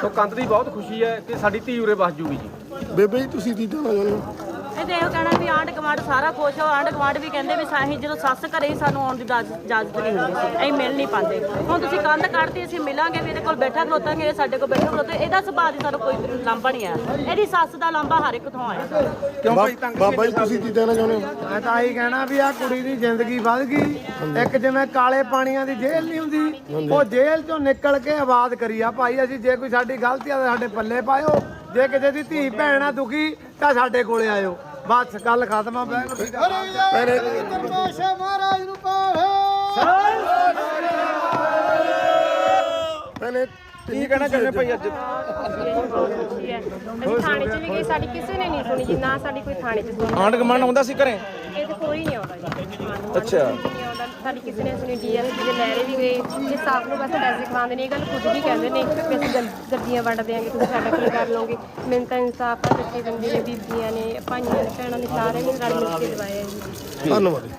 ਸੋ ਕੰਦ ਦੀ ਬਹੁਤ ਖੁਸ਼ੀ ਹੈ ਕਿ ਸਾਡੀ ਧੀ ਉਰੇ ਵਸ ਜੂਗੀ ਜੀ। ਬੇਬੇ ਜੀ ਤੁਸੀਂ ਕੀ ਕਹਿਣਾ ਚਾਹੁੰਦੇ ਹੋ ਇਹ ਦੇਖੋ ਕਹਿਣਾ ਵੀ ਆਂਢ ਗੁਆਂਢ ਸਾਰਾ ਖੁਸ਼ ਹੋ ਆਂਢ ਗੁਆਂਢ ਵੀ ਕਹਿੰਦੇ ਵੀ ਸਾਹੀਂ ਜਦੋਂ ਸੱਸ ਘਰੇ ਹੀ ਸਾਨੂੰ ਆਉਣ ਦੀ ਇਜਾਜ਼- ਇਜਾਜ਼ਤ ਨਹੀਂ ਹੁੰਦੀ ਸੀ। ਅਸੀਂ ਮਿਲ ਨਹੀਂ ਪਾਉਂਦੇ। ਹੁਣ ਤੁਸੀਂ ਕੰਧ ਕੱਢਤੀ ਅਸੀਂ ਮਿਲਾਂਗੇ ਵੀ ਇਹਦੇ ਕੋਲ ਬੈਠਾ ਖਲੋਤਾਂਗੇ ਇਹ ਸਾਡੇ ਕੋਲ ਬੈਠਾ ਖਲੋਤੇ। ਇਹਦਾ ਸੁਭਾਅ ਦੀ ਸਾਨੂੰ ਕੋਈ ਲਾਂਭਾ ਨਹੀਂ ਆਇਆ ਇਹਦੀ ਸੱਸ ਦਾ ਲਾਂਭਾ ਹਰ ਇੱਕ ਤੋਂ ਆਇਆ ਕਿਉਂ ਭਾਈ ਤੰਗ ਬਾਬਾ ਜੀ ਤੁਸੀਂ ਕੀ ਕਹਿਣਾ ਚਾਹੁੰਦੇ ਹੋ? ਮੈਂ ਤਾਂ ਆਹੀ ਕਹਿਣਾ ਵੀ ਆ ਕੁੜੀ ਦੀ ਜ਼ਿੰਦਗੀ ਵੱਧ ਗਈ। ਇੱਕ ਜਿਵੇਂ ਕਾਲੇ ਪਾਣੀਆਂ ਦੀ ਜੇਲ੍ਹ ਨਹੀਂ ਹੁੰਦੀ ਉਹ ਜੇਲ੍ਹ ਚੋਂ ਨਿਕਲ ਕੇ ਆਬਾਦ ਕਰੀ ਆ ਭਾਈ ਅਸੀਂ ਜੇ ਕੋਈ ਸਾਡੀ ਗਲਤੀ ਆ ਤਾਂ ਸਾਡੇ ਪੱਲੇ ਪਾਇਓ। ਜੇ ਕਿਸੇ ਦੀ ਧੀ ਭੈਣ ਆ ਦੁਖੀ ਤਾਂ ਸਾਡੇ ਕੋਲੇ ਆਇਓ। ਬਸ ਗੱਲ ਖਤਮ ਆ ਬੈਗ ਮਹਾਰਾਜ ਨੂੰ ਭੈਣੇ ਕੀ ਕਹਿਣਾ ਚਾਹੁੰਦੇ ਭਾਈ ਅੱਜ? ਅਸੀਂ ਥਾਣੇ 'ਚ ਵੀ ਗਏ ਸਾਡੀ ਕਿਸੇ ਨੇ ਨਹੀਂ ਸੁਣੀ ਜੀ ਨਾ ਸਾਡੀ ਕੋਈ ਥਾਣੇ 'ਚ ਸੁਣੀ। ਆਂਢ ਗਮਣ ਆਉਂਦਾ ਸੀ ਘਰੇ? ਇਹ ਤੇ ਕੋਈ ਨਹੀਂ ਆਉਂਦਾ ਜੀ। ਅੱਛਾ ਨਹੀਂ ਆਉਂਦਾ। ਸਾਡੀ ਕਿਸੇ ਨੇ ਸੁਣੀ ਡੀਐਲ ਜਿਹਦੇ ਲਹਿਰੇ ਵੀ ਗਏ। ਜੇ ਸਾਫ਼ ਨੂੰ ਬਸ ਪੈਸੇ ਖਵਾਉਂਦੇ ਨੇ ਇਹ ਗੱਲ ਖੁਦ ਵੀ ਕਹਿੰਦੇ ਨੇ ਕਿ ਅਸੀਂ ਗੱਲ- ਗੱਡੀਆਂ ਵੰਡ ਦਿਆਂਗੇ ਤੁਸੀਂ ਸਾਡਾ ਕੀ ਕਰ ਲਓਗੇ? ਮੈਨੂੰ ਤਾਂ ਇਨਸਾਫ ਆ ਜੱਟੀ ਬੰਦੀ ਨੇ ਬੀਬੀਆਂ ਨੇ ਭਾਈਆਂ ਨੇ ਭੈਣਾਂ ਨੇ ਸਾਰਿਆਂ ਨੇ ਰਲ ਮਿਲ ਕੇ ਦਵਾਇਆ ਜੀ। ਧੰਨਵਾਦ।